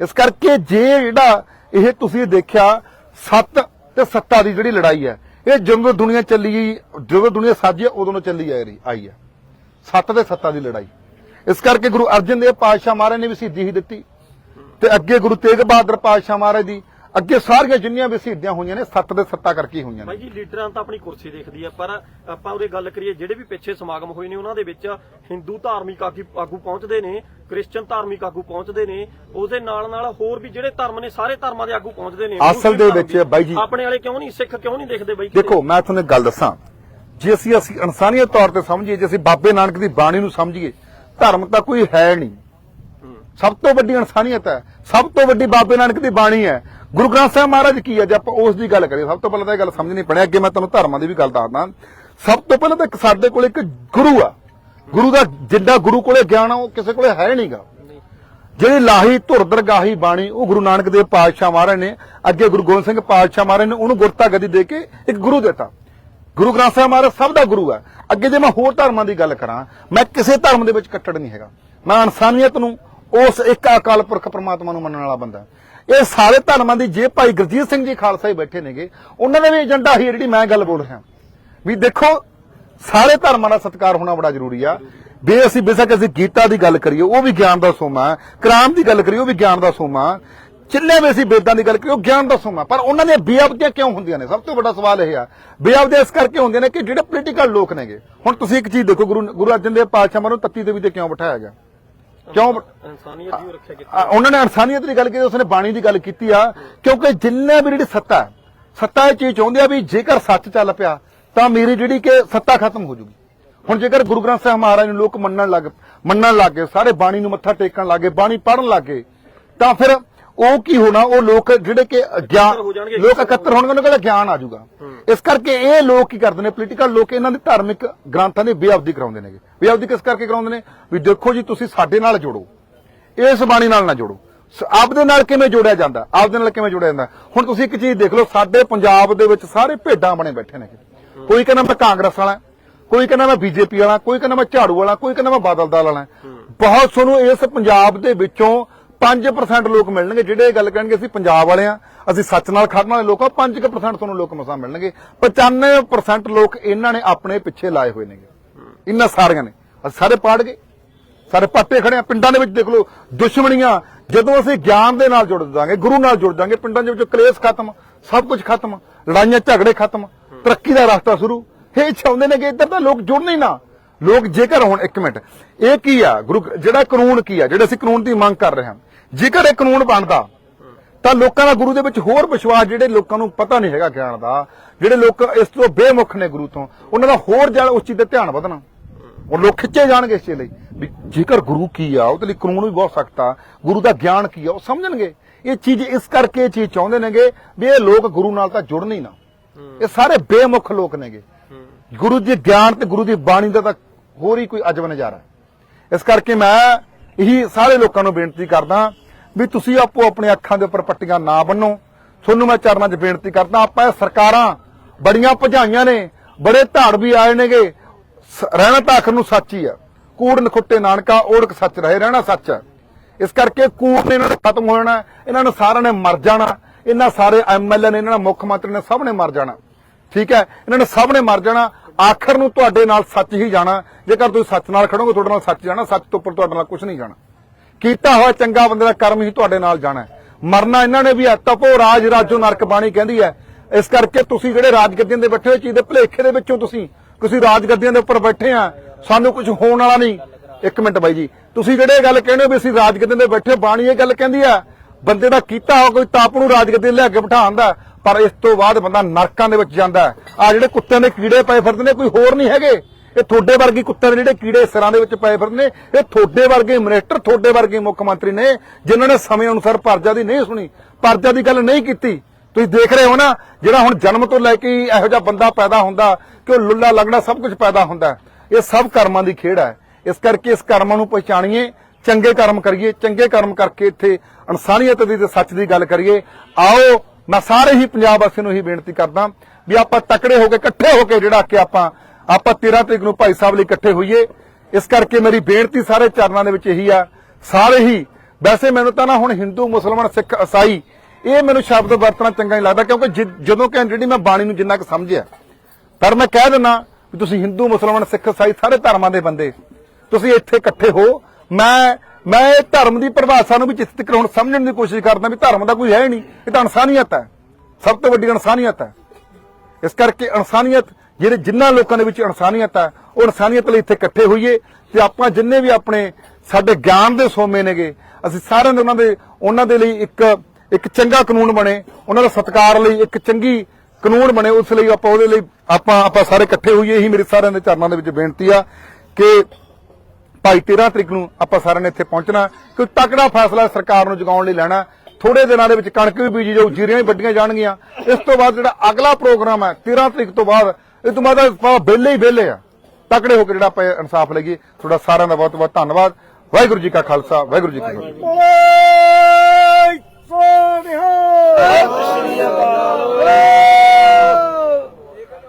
ਇਸ ਕਰਕੇ ਜੇ ਜਿਹੜਾ ਇਹ ਤੁਸੀਂ ਦੇਖਿਆ, ਸੱਤ ਤੇ ਸੱਤਾ ਦੀ ਜਿਹੜੀ ਲੜਾਈ ਹੈ, ਇਹ ਜਦੋਂ ਦੁਨੀਆ ਚੱਲੀ ਜਦੋਂ ਦੁਨੀਆ ਸਾਜੀ ਉਦੋਂ ਚੱਲੀ ਆ ਰਹੀ, ਆਈ ਹੈ। ਸੱਤ ਤੇ ਸੱਤਾ ਦੀ ਲੜਾਈ। ਇਸ ਕਰਕੇ ਗੁਰੂ ਅਰਜਨ ਦੇਵ ਪਾਤਸ਼ਾਹ ਮਹਾਰਾਜ ਨੇ ਵੀ ਸਿੱਧੀ ਹੀ ਦਿੱਤੀ। ਤੇ ਅੱਗੇ ਗੁਰੂ ਤੇਗ ਬਹਾਦਰ ਪਾਤਸ਼ਾਹ ਮਹਾਰਾਜ ਦੀ ਅੱਗੇ ਸਾਰੀਆਂ ਜਿੰਨੀਆਂ ਵੀ ਸ਼ਹੀਦੀਆਂ ਹੋਈਆਂ ਨੇ ਸੱਤ ਦੇ ਸੱਤਾ ਕਰਕੇ ਹੋਈਆਂ ਭਾਈ ਨੇ ਜੀ ਲੀਡਰਾਂ ਤਾਂ ਆਪਣੀ ਕੁਰਸੀ ਦੇਖਦੀ ਆ ਪਰ ਆਪਾਂ ਉਹਦੇ ਗੱਲ ਕਰੀਏ ਜਿਹੜੇ ਵੀ ਪਿੱਛੇ ਸਮਾਗਮ ਹੋਏ ਨੇ ਉਹਨਾਂ ਦੇ ਵਿੱਚ ਹਿੰਦੂ ਧਾਰਮਿਕ ਆਗੂ ਪਹੁੰਚਦੇ ਨੇ ਕ੍ਰਿਸਚੀਅਨ ਧਾਰਮਿਕ ਆਗੂ ਪਹੁੰਚਦੇ ਨੇ ਉਹਦੇ ਨਾਲ ਨਾਲ ਹੋਰ ਵੀ ਜਿਹੜੇ ਧਰਮ ਨੇ ਸਾਰੇ ਧਰਮਾਂ ਦੇ ਆਗੂ ਪਹੁੰਚਦੇ ਨੇ। ਅਸਲ ਦੇ ਵਿੱਚ ਬਾਈ ਜੀ- ਆਪਣੇ ਵਾਲੇ ਕਿਉਂ ਨਹੀਂ ਸਿੱਖ ਕਿਉਂ ਨਹੀਂ ਦੇਖਦੇ ਬਾਈ? ਦੇਖੋ ਮੈਂ ਤੁਹਾਨੂੰ ਇੱਕ ਗੱਲ ਦੱਸਾਂ। ਜੇ ਅਸੀਂ ਅਸੀਂ ਇਨਸਾਨੀਅਤ ਤੌਰ ਤੇ ਸਮਝੀਏ ਜੇ ਅਸੀਂ ਬਾਬੇ ਨਾਨਕ ਦੀ ਬਾਣੀ ਨੂੰ ਸਮਝੀਏ ਧਰਮ ਤਾਂ ਕੋਈ ਹੈ ਨਹੀਂ। ਸਭ ਤੋਂ ਵੱਡੀ ਇਨਸਾਨੀਅਤ ਹੈ। ਸਭ ਤੋਂ ਵੱਡੀ ਬਾਬੇ ਨਾਨਕ ਦੀ ਬਾਣੀ ਹੈ। ਗੁਰੂ ਗ੍ਰੰਥ ਸਾਹਿਬ ਮਹਾਰਾਜ ਕੀ ਹੈ? ਜੇ ਆਪਾਂ ਉਸ ਦੀ ਗੱਲ ਕਰੀਏ, ਸਭ ਤੋਂ ਪਹਿਲਾਂ ਤਾਂ ਇਹ ਗੱਲ ਸਮਝਣੀ ਪੈਣੀ ਅੱਗੇ ਮੈਂ ਤੁਹਾਨੂੰ ਧਰਮਾਂ ਦੀ ਵੀ ਗੱਲ ਦੱਸਦਾ। ਸਭ ਤੋਂ ਪਹਿਲਾਂ ਤਾਂ ਸਾਡੇ ਕੋਲ ਇੱਕ ਗੁਰੂ ਆ। ਗੁਰੂ ਦਾ ਜਿੱਡਾ ਗੁਰੂ ਕੋਲੇ ਗਿਆਨ ਆ, ਉਹ ਕਿਸੇ ਕੋਲੇ ਹੈ ਨਹੀਂਗਾ। ਨਹੀਂ। ਜਿਹੜੀ ਲਾਹੀ ਧੁਰ ਦਰਗਾਹੀ ਬਾਣੀ, ਉਹ ਗੁਰੂ ਨਾਨਕ ਦੇਵ ਪਾਤਸ਼ਾਹ ਮਹਾਰਾਜ ਨੇ ਅੱਗੇ ਗੁਰੂ ਗੋਬਿੰਦ ਸਿੰਘ ਪਾਤਸ਼ਾਹ ਮਹਾਰਾਜ ਨੇ ਉਹਨੂੰ ਗੁਰਤਾ ਗੱਦੀ ਦੇ ਕੇ ਇੱਕ ਗੁਰੂ ਦਿੱਤਾ। ਗੁਰੂ ਗ੍ਰੰਥ ਸਾਹਿਬ ਮਹਾਰਾਜ ਸਭ ਦਾ ਗੁਰੂ ਹੈ। ਅੱਗੇ ਜੇ ਮੈਂ ਹੋਰ ਧਰਮਾਂ ਦੀ ਗੱਲ ਕਰਾਂ, ਮੈਂ ਕਿਸੇ ਧਰਮ ਦੇ ਵਿੱਚ ਕੱਟੜ ਨਹੀਂ ਹੈਗਾ। ਮੈਂ ਇਨਸਾਨੀਅਤ ਨੂੰ ਉਸ ਇੱਕ ਅਕਾਲ ਪੁਰਖ ਪ੍ਰਮਾਤਮਾ ਨੂੰ ਮੰਨਣ ਵਾਲਾ ਬੰਦਾ ਇਹ ਸਾਰੇ ਧਰਮਾਂ ਦੀ ਜੇ ਭਾਈ ਗੁਰਜੀਤ ਸਿੰਘ ਜੀ ਖਾਲਸਾ ਹੀ ਬੈਠੇ ਨੇਗੇ, ਉਹਨਾਂ ਦਾ ਵੀ ਏਜੰਡਾ ਹੀ ਜਿਹੜੀ ਮੈਂ ਗੱਲ ਬੋਲ ਰਿਹਾ। ਵੀ ਦੇਖੋ, ਸਾਰੇ ਧਰਮਾਂ ਦਾ ਸਤਿਕਾਰ ਹੋਣਾ ਬੜਾ ਜ਼ਰੂਰੀ ਆ। ਵੀ ਅਸੀਂ, ਬੇਸ਼ੱਕ ਅਸੀਂ ਗੀਤਾ ਦੀ ਗੱਲ ਕਰੀਏ, ਉਹ ਵੀ ਗਿਆਨ ਦਾ ਸੋਮਾ ਹੈ। ਕਰਾਮ ਦੀ ਗੱਲ ਕਰੀਏ, ਉਹ ਵੀ ਗਿਆਨ ਦਾ ਸੋਮਾ ਜਿੰਨੇ ਵੀ ਅਸੀਂ ਵੇਦਾਂ ਦੀ ਗੱਲ ਕਰੀਏ ਉਹ ਗਿਆਨ ਦਾ ਸੋਮਾ। ਪਰ ਉਹਨਾਂ ਦੀਆਂ ਬੇਅਬਦੀਆਂ ਕਿਉਂ ਹੁੰਦੀਆਂ ਨੇ? ਸਭ ਤੋਂ ਵੱਡਾ ਸਵਾਲ ਇਹ ਆ। ਬੇਅਬਦੀਆਂ ਇਸ ਕਰਕੇ ਹੁੰਦੀਆਂ ਨੇ ਕਿ ਜਿਹੜੇ ਪੋਲੀਟੀਕਲ ਲੋਕ ਨੇਗੇ ਹੁਣ ਤੁਸੀਂ ਇੱਕ ਚੀਜ਼ ਦੇਖੋ ਗੁਰੂ ਗੁਰੂ ਅਰਜਨ ਦੇਵ ਪਾਤਸ਼ਾਹ ਮਨੂੰ ਤੱਤੀ ਦੇਵੀ ਤੇ ਕਿਉਂ ਬਿਠਾਇਆ ਗਿਆ? ਕਿਉਂ ਬਿਠ- ਇਨਸਾਨੀਅਤ ਦੀ ਰੱਖਿਆ ਕੀਤੀ। ਆ, ਉਹਨਾਂ ਨੇ ਇਨਸਾਨੀਅਤ ਦੀ ਗੱਲ ਕੀਤੀ ਉਸਨੇ ਬਾਣੀ ਦੀ ਗੱਲ ਕੀਤੀ ਆ ਕਿਉਂਕਿ ਜਿੰਨੇ ਵੀ ਜਿਹੜੀ ਸੱਤਾ ਸੱਤਾ ਇਹ ਚੀਜ਼ ਚਾਹੁੰਦੀ ਆ ਵੀ ਜੇਕਰ ਸੱਚ ਚੱਲ ਪਿਆ ਤਾਂ ਮੇਰੀ ਜਿਹੜੀ ਕਿ ਸੱਤਾ ਖਤਮ ਹੋ ਜੂਗੀ। ਹੁਣ ਜੇਕਰ ਗੁਰੂ ਗ੍ਰੰਥ ਸਾਹਿਬ ਮਹਾਰਾਜ ਨੂੰ ਲੋਕ ਮੰਨਣ ਲੱਗ ਮੰਨਣ ਲੱਗ ਗਏ ਸਾਰੇ ਬਾਣੀ ਨੂੰ ਮੱਥਾ ਟੇਕਣ ਲੱਗੇ ਬਾਣੀ ਪੜ੍ਹਨ ਲੱਗੇ ਤਾਂ ਫਿਰ ਉਹ ਕੀ ਹੋਣਾ ਉਹ ਲੋਕ ਜਿਹੜੇ ਕਿ ਗਿਆਨ। ਲੋਕ ਇਕੱਤਰ ਹੋਣਗੇ ਉਹਨਾਂ ਕੋਲ ਗਿਆਨ ਆ ਜਾਊਗਾ। ਇਸ ਕਰਕੇ ਇਹ ਲੋਕ ਕੀ ਕਰਦੇ ਨੇ ਪੋਲੀਟੀਕਲ ਲੋਕ ਇਹਨਾਂ ਦੇ ਧਾਰਮਿਕ ਗ੍ਰੰਥਾਂ ਦੀ ਬੇਅਬਦੀ ਕਰਾਉਂਦੇ ਨੇਗੇ। ਬੇਅਬਦੀ ਕਿਸ ਕਰਕੇ ਕਰਾਉਂਦੇ ਨੇ? ਵੀ ਦੇਖੋ ਜੀ ਤੁਸੀਂ ਸਾਡੇ ਨਾਲ ਜੋੜੋ। ਇਸ ਬਾਣੀ ਨਾਲ ਨਾ ਜੋੜੋ। ਆਪਦੇ ਨਾਲ ਕਿਵੇਂ ਜੋੜਿਆ ਜਾਂਦਾ? ਆਪਦੇ ਨਾਲ ਕਿਵੇਂ ਜੋੜਿਆ ਜਾਂਦਾ? ਹੁਣ ਤੁਸੀਂ ਇੱਕ ਚੀਜ਼ ਦੇਖ ਲਓ ਸਾਡੇ ਪੰਜਾਬ ਦੇ ਵਿੱਚ ਸਾਰੇ ਭੇਡਾਂ ਬਣੇ ਬੈਠੇ ਨੇ ਕੋਈ ਕਹਿੰਦਾ ਮੈਂ ਕਾਂਗਰਸ ਵਾਲਾ ਕੋਈ ਕਹਿੰਦਾ ਮੈਂ ਬੀਜੇਪੀ ਵਾਲਾ ਕੋਈ ਕਹਿੰਦਾ ਮੈਂ ਝਾੜੂ ਵਾਲਾ ਕੋਈ ਕਹਿੰਦਾ ਮੈਂ ਬਾਦਲ ਦਲ ਵਾਲਾ। ਬਹੁਤ ਤੁਹਾਨੂੰ ਇਸ ਪੰਜਾਬ ਦੇ ਵਿੱਚੋਂ 5% ਲੋਕ ਮਿਲਣਗੇ, ਜਿਹੜੇ ਇਹ ਗੱਲ ਕਹਿਣਗੇ, ਅਸੀਂ ਪੰਜਾਬ ਵਾਲੇ ਆ ਅਸੀਂ ਸੱਚ ਨਾਲ ਖੜਨ ਵਾਲੇ ਲੋਕ ਆ 5% ਤੁਹਾਨੂੰ ਲੋਕ ਮਸਾਂ ਮਿਲਣਗੇ। 95% ਲੋਕ ਇਹਨਾਂ ਨੇ ਆਪਣੇ ਪਿੱਛੇ ਲਾਏ ਹੋਏ ਨੇਗੇ। ਇਹਨਾਂ ਸਾਰਿਆਂ ਨੇ। ਅਸੀਂ ਸਾਰੇ ਪਾੜ ਗਏ। ਸਾਰੇ ਪਾਟੇ ਖੜੇ ਆ ਪਿੰਡਾਂ ਦੇ ਵਿੱਚ ਦੇਖ ਲਓ, ਦੁਸ਼ਮਣੀਆਂ, ਜਦੋਂ ਅਸੀਂ ਗਿਆਨ ਦੇ ਨਾਲ ਜੁੜ ਜਾਵਾਂਗੇ, ਗੁਰੂ ਨਾਲ ਜੁੜ ਜਾਵਾਂਗੇ, ਪਿੰਡਾਂ ਦੇ ਵਿੱਚ ਕਲੇਸ਼ ਖਤਮ, ਸਭ ਕੁਝ ਖਤਮ, ਲੜਾਈਆਂ, ਝਗੜੇ ਖਤਮ, ਤਰੱਕੀ ਦਾ ਰਸਤਾ ਸ਼ੁਰੂ। ਇਹ ਚਾਹੁੰਦੇ ਨੇ ਕਿ ਇੱਧਰ ਤਾਂ ਲੋਕ ਜੁੜਨ ਹੀ ਨਾ। ਲੋਕ ਜੇਕਰ ਹੁਣ, ਇੱਕ ਮਿੰਟ। ਇਹ ਕੀ ਆ? ਗੁਰੂ, ਜਿਹੜਾ ਕਾਨੂੰਨ ਕੀ ਆ? ਜਿਹੜੇ ਅਸੀਂ ਕਾਨੂੰਨ ਦੀ ਮੰਗ ਕਰ ਰਹੇ ਹਾਂ। ਜੇਕਰ ਇਹ ਕਾਨੂੰਨ ਬਣਦਾ, ਤਾਂ ਲੋਕਾਂ ਦਾ ਗੁਰੂ ਦੇ ਵਿੱਚ ਹੋਰ ਵਿਸ਼ਵਾਸ ਜਿਹੜੇ ਲੋਕਾਂ ਨੂੰ ਪਤਾ ਨਹੀਂ ਹੈਗਾ ਗਿਆਨ ਦਾ, ਜਿਹੜੇ ਲੋਕ ਇਸ ਤੋਂ ਬੇਮੁਖ ਨੇ ਗੁਰੂ ਤੋਂ, ਉਹਨਾਂ ਦਾ ਹੋਰ ਜ਼ਿਆਦਾ ਉਸ ਚੀਜ਼ ਤੇ ਧਿਆਨ ਵਧਣਾ। ਉਹ ਲੋਕ ਖਿੱਚੇ ਜਾਣਗੇ ਇਸ ਚੀਜ਼ ਲਈ। ਵੀ ਜੇਕਰ ਗੁਰੂ ਕੀ ਆ, ਉਹਦੇ ਲਈ ਕਾਨੂੰਨ ਵੀ ਬਹੁਤ ਸਖਤ ਆ, ਗੁਰੂ ਦਾ ਗਿਆਨ ਕੀ ਆ, ਉਹ ਸਮਝਣਗੇ। ਇਹ ਚੀਜ਼ ਇਸ ਕਰਕੇ ਇਹ ਚੀਜ਼ ਚਾਹੁੰਦੇ ਨੇਗੇ ਵੀ ਇਹ ਲੋਕ ਗੁਰੂ ਨਾਲ ਤਾਂ ਜੁੜਨ ਹੀ ਨਾ। ਇਹ ਸਾਰੇ ਬੇਮੁਖ ਲੋਕ ਨੇਗੇ। ਗੁਰੂ ਜੀ ਗਿਆਨ ਤੇ ਗੁਰੂ ਦੀ ਬਾਣੀ ਦਾ ਤਾਂ ਹੋਰ ਹੀ ਕੋਈ ਅਜਬ ਨਜ਼ਾਰਾ ਇਸ ਕਰਕੇ ਮੈਂ ਇਹੀ ਸਾਰੇ ਲੋਕਾਂ ਨੂੰ ਬੇਨਤੀ ਕਰਦਾ ਵੀ ਤੁਸੀਂ ਆਪੋ ਆਪਣੇ ਅੱਖਾਂ ਦੇ ਉੱਪਰ ਪੱਟੀਆਂ ਨਾ ਬੰਨੋ। ਤੁਹਾਨੂੰ ਮੈਂ ਚਰਨਾਂ 'ਚ ਬੇਨਤੀ ਕਰਦਾ, ਆਪਾਂ ਇਹ ਸਰਕਾਰਾਂ ਬੜੀਆਂ ਭਜਾਈਆਂ ਨੇ, ਬੜੇ ਧਾੜ ਵੀ ਆਏ ਨੇਗੇ। ਸ- ਰਹਿਣਾ ਤਾਂ ਆਖਰ ਨੂੰ ਸੱਚ ਹੀ ਆ। ਕੂੜ ਨਖੁੱਟੇ ਨਾਨਕਾ ਓੜਕ ਸੱਚ ਰਹੇ, ਰਹਿਣਾ ਸੱਚ ਹੈ ਇਸ ਕਰਕੇ ਕੂੜ ਨੇ ਇਹਨਾਂ ਨੇ ਖਤਮ ਹੋ ਜਾਣਾ, ਇਹਨਾਂ ਨੇ ਸਾਰਿਆਂ ਨੇ ਮਰ ਜਾਣਾ, ਇਹਨਾਂ ਸਾਰੇ ਐਮਐਲਏ ਨੇ, ਇਹਨਾਂ ਨੇ ਮੁੱਖ ਮੰਤਰੀ ਨੇ ਸਭ ਨੇ ਮਰ ਜਾਣਾ। ਠੀਕ ਹੈ, ਇਹਨਾਂ ਨੇ ਸਭ ਨੇ ਮਰ ਜਾਣਾ, ਆਖਰ ਨੂੰ ਤੁਹਾਡੇ ਨਾਲ ਸੱਚ ਹੀ ਜਾਣਾ। ਜੇਕਰ ਤੁਸੀਂ ਸੱਚ ਨਾਲ ਖੜੋਗੇ, ਤੁਹਾਡੇ ਨਾਲ ਸੱਚ ਜਾਣਾ, ਸੱਚ ਤੋਂ ਉੱਪਰ ਤੁਹਾਡੇ ਨਾਲ ਕੁਝ ਨਹੀਂ ਜਾਣਾ। ਕੀਤਾ ਹੋਇਆ ਚੰਗਾ ਬੰਦੇ ਦਾ ਕਰਮ ਹੀ ਤੁਹਾਡੇ ਨਾਲ ਜਾਣਾ ਮਰਨਾ ਇਹਨਾਂ ਨੇ ਵੀ ਹੈ, ਤਪੋ ਰਾਜ ਰਾਜੋ ਨਰਕ ਬਾਣੀ ਕਹਿੰਦੀ ਹੈ। ਇਸ ਕਰਕੇ ਤੁਸੀਂ ਜਿਹੜੇ ਰਾਜਗੱਦੀਆਂ ਦੇ ਬੈਠੇ ਹੋ ਚੀਜ਼ ਦੇ ਭਲੇਖੇ ਦੇ ਵਿੱਚੋਂ ਤੁਸੀਂ ਤੁਸੀਂ ਰਾਜਗੱਦੀਆਂ ਦੇ ਉੱਪਰ ਬੈਠੇ ਆ, ਸਾਨੂੰ ਕੁਝ ਹੋਣ ਵਾਲਾ ਨਹੀਂ। ਇੱਕ ਮਿੰਟ ਬਾਈ ਜੀ, ਤੁਸੀਂ ਜਿਹੜੇ ਇਹ ਗੱਲ ਕਹਿੰਦੇ ਹੋ ਵੀ ਅਸੀਂ ਰਾਜਗੱਦੀਆਂ ਦੇ ਬੈਠੇ ਬਾਣੀ ਇਹ ਗੱਲ ਕਹਿੰਦੀ ਆ ਬੰਦੇ ਦਾ ਕੀਤਾ ਹੋ ਕੋਈ ਤਾਪ ਨੂੰ ਰਾਜਗੱਦੀ ਲੈ ਕੇ ਬਿਠਾਉਂਦਾ ਪਰ ਇਸ ਤੋਂ ਬਾਅਦ ਬੰਦਾ ਨਰਕਾਂ ਦੇ ਵਿੱਚ ਜਾਂਦਾ ਆ ਜਿਹੜੇ ਕੁੱਤਿਆਂ ਦੇ ਕੀੜੇ ਪਏ ਫਿਰਦੇ ਨੇ, ਕੋਈ ਹੋਰ ਨਹੀਂ ਹੈਗੇ। ਇਹ ਤੁਹਾਡੇ ਵਰਗੇ ਕੁੱਤਿਆਂ ਦੇ ਜਿਹੜੇ ਕੀੜੇ ਸਿਰਾਂ ਦੇ ਵਿੱਚ ਪਏ ਫਿਰਦੇ ਨੇ, ਇਹ ਤੁਹਾਡੇ ਵਰਗੇ ਮਿਨਿਸਟਰ, ਤੁਹਾਡੇ ਵਰਗੇ ਮੁੱਖ ਮੰਤਰੀ ਨੇ, ਜਿਨ੍ਹਾਂ ਨੇ ਸਮੇਂ ਅਨੁਸਾਰ ਪਰਜਾ ਦੀ ਨਹੀਂ ਸੁਣੀ, ਪਰਜਾ ਦੀ ਗੱਲ ਨਹੀਂ ਕੀਤੀ। ਤੁਸੀਂ ਦੇਖ ਰਹੇ ਹੋ ਨਾ, ਜਿਹੜਾ ਹੁਣ ਜਨਮ ਤੋਂ ਲੈ ਕੇ ਇਹੋ ਜਿਹਾ ਬੰਦਾ ਪੈਦਾ ਹੁੰਦਾ, ਕਿ ਉਹ ਲੁੱਲਾ ਲੱਗਣਾ ਸਭ ਕੁਝ ਪੈਦਾ ਹੁੰਦਾ। ਇਹ ਸਭ ਕਰਮਾਂ ਦੀ ਖੇਡ ਹੈ। ਇਸ ਕਰਕੇ ਇਸ ਕਰਮਾਂ ਨੂੰ ਪਛਾਣੀਏ, ਚੰਗੇ ਕਰਮ ਕਰੀਏ, ਚੰਗੇ ਕਰਮ ਕਰਕੇ ਇੱਥੇ ਇਨਸਾਨੀਅਤ ਦੀ ਤੇ ਸੱਚ ਦੀ ਗੱਲ ਕਰੀਏ। ਆਓ, ਮੈਂ ਸਾਰੇ ਹੀ ਪੰਜਾਬ ਵਾਸੀਆਂ ਨੂੰ ਹੀ ਬੇਨਤੀ ਕਰਦਾ ਵੀ ਆਪਾਂ ਤਕੜੇ ਹੋ ਕੇ ਇਕੱਠੇ ਹੋ ਕੇ ਜਿਹੜਾ ਕਿ ਆਪਾਂ ਆਪਾਂ 13 ਤਰੀਕ ਨੂੰ ਭਾਈ ਸਾਹਿਬ ਲਈ ਇਕੱਠੇ ਹੋਈਏ। ਇਸ ਕਰਕੇ ਮੇਰੀ ਬੇਨਤੀ ਸਾਰੇ ਚਰਨਾਂ ਦੇ ਵਿੱਚ ਇਹੀ ਆ। ਸਾਰੇ ਹੀ। ਵੈਸੇ ਮੈਨੂੰ ਤਾਂ ਨਾ ਹੁਣ ਹਿੰਦੂ, ਮੁਸਲਮਾਨ, ਸਿੱਖ ਈਸਾਈ ਇਹ ਮੈਨੂੰ ਸ਼ਬਦ ਵਰਤਣਾ ਚੰਗਾ ਨਹੀਂ ਲੱਗਦਾ ਕਿਉਂਕਿ ਜਿ- ਜਦੋਂ ਕਿ ਜਿਹੜੀ ਮੈਂ ਬਾਣੀ ਨੂੰ ਜਿੰਨਾ ਕੁ ਸਮਝਿਆ। ਪਰ ਮੈਂ ਕਹਿ ਦਿੰਦਾ ਵੀ ਤੁਸੀਂ ਹਿੰਦੂ, ਮੁਸਲਮਾਨ, ਸਿੱਖ ਈਸਾਈ ਸਾਰੇ ਧਰਮਾਂ ਦੇ ਬੰਦੇ। ਤੁਸੀਂ ਇੱਥੇ ਇਕੱਠੇ ਹੋ। ਮੈਂ ਮੈਂ ਇਹ ਧਰਮ ਦੀ ਪਰਿਭਾਸ਼ਾ ਨੂੰ ਵੀ ਜਿੱਥੇ ਤੱਕ ਹੁਣ ਸਮਝਣ ਦੀ ਕੋਸ਼ਿਸ਼ ਕਰਦਾ ਵੀ ਧਰਮ ਦਾ ਕੋਈ ਹੈ ਹੀ ਨਹੀਂ। ਇਹ ਤਾਂ ਇਨਸਾਨੀਅਤ ਹੈ। ਸਭ ਤੋਂ ਵੱਡੀ ਇਨਸਾਨੀਅਤ ਹੈ। ਇਸ ਕਰਕੇ ਇਨਸਾਨੀਅਤ ਜਿਹੜੇ ਜਿਨ੍ਹਾਂ ਲੋਕਾਂ ਦੇ ਵਿੱਚ ਇਨਸਾਨੀਅਤ ਹੈ, ਉਹ ਇਨਸਾਨੀਅਤ ਲਈ ਇੱਥੇ ਇਕੱਠੇ ਹੋਈਏ ਤੇ ਆਪਾਂ ਜਿੰਨੇ ਵੀ ਆਪਣੇ ਸਾਡੇ ਗਿਆਨ ਦੇ ਸੋਮੇ ਨੇਗੇ, ਅਸੀਂ ਸਾਰਿਆਂ ਦੇ ਉਹਨਾਂ ਦੇ ਉਹਨਾਂ ਦੇ ਲਈ ਇੱਕ ਇੱਕ ਚੰਗਾ ਕਾਨੂੰਨ ਬਣੇ, ਉਹਨਾਂ ਦਾ ਸਤਿਕਾਰ ਲਈ ਇੱਕ ਚੰਗੀ ਕਾਨੂੰਨ ਬਣੇ, ਉਸ ਲਈ ਆਪਾਂ ਉਹਦੇ ਲਈ, ਆਪਾਂ ਆਪਾਂ ਸਾਰੇ ਇਕੱਠੇ ਹੋਈਏ, ਇਹੀ ਮੇਰੇ ਸਾਰਿਆਂ ਦੇ ਚਰਨਾਂ ਦੇ ਵਿੱਚ ਬੇਨਤੀ ਆ ਕਿ ਭਾਈ 13 ਤਰੀਕ ਨੂੰ ਆਪਾਂ ਸਾਰਿਆਂ ਨੇ ਇੱਥੇ ਪਹੁੰਚਣਾ ਕਿ ਤਕੜਾ ਫੈਸਲਾ ਸਰਕਾਰ ਨੂੰ ਜਗਾਉਣ ਲਈ ਲੈਣਾ ਥੋੜੇ ਦਿਨਾਂ ਦੇ ਵਿੱਚ ਕਣਕ ਵੀ ਬੀਜੀ ਜਾਊ, ਜੀਰੀਆਂ ਵੀ ਵੱਡੀਆਂ ਜਾਣਗੀਆਂ, ਇਸ ਤੋਂ ਬਾਅਦ ਜਿਹੜਾ ਅਗਲਾ ਪ੍ਰੋਗਰਾਮ ਹੈ 13 ਤਰੀਕ ਤੋਂ ਬਾਅਦ ਇਹ ਤੋਂ ਬਾਅਦ ਆਪਾਂ ਵਿਹਲੇ ਹੀ ਵਿਹਲੇ ਆ। ਤਕੜੇ ਹੋ ਕੇ ਜਿਹੜਾ ਆਪਾਂ ਇਨਸਾਫ ਲਈਏ ਤੁਹਾਡਾ ਸਾਰਿਆਂ ਦਾ ਬਹੁਤ ਬਹੁਤ ਧੰਨਵਾਦ। ਵਾਹਿਗੁਰੂ ਜੀ ਕਾ ਖਾਲਸਾ ਵਾਹਿਗੁਰੂ ਜੀ ਕੀ ਫਤਿਹ।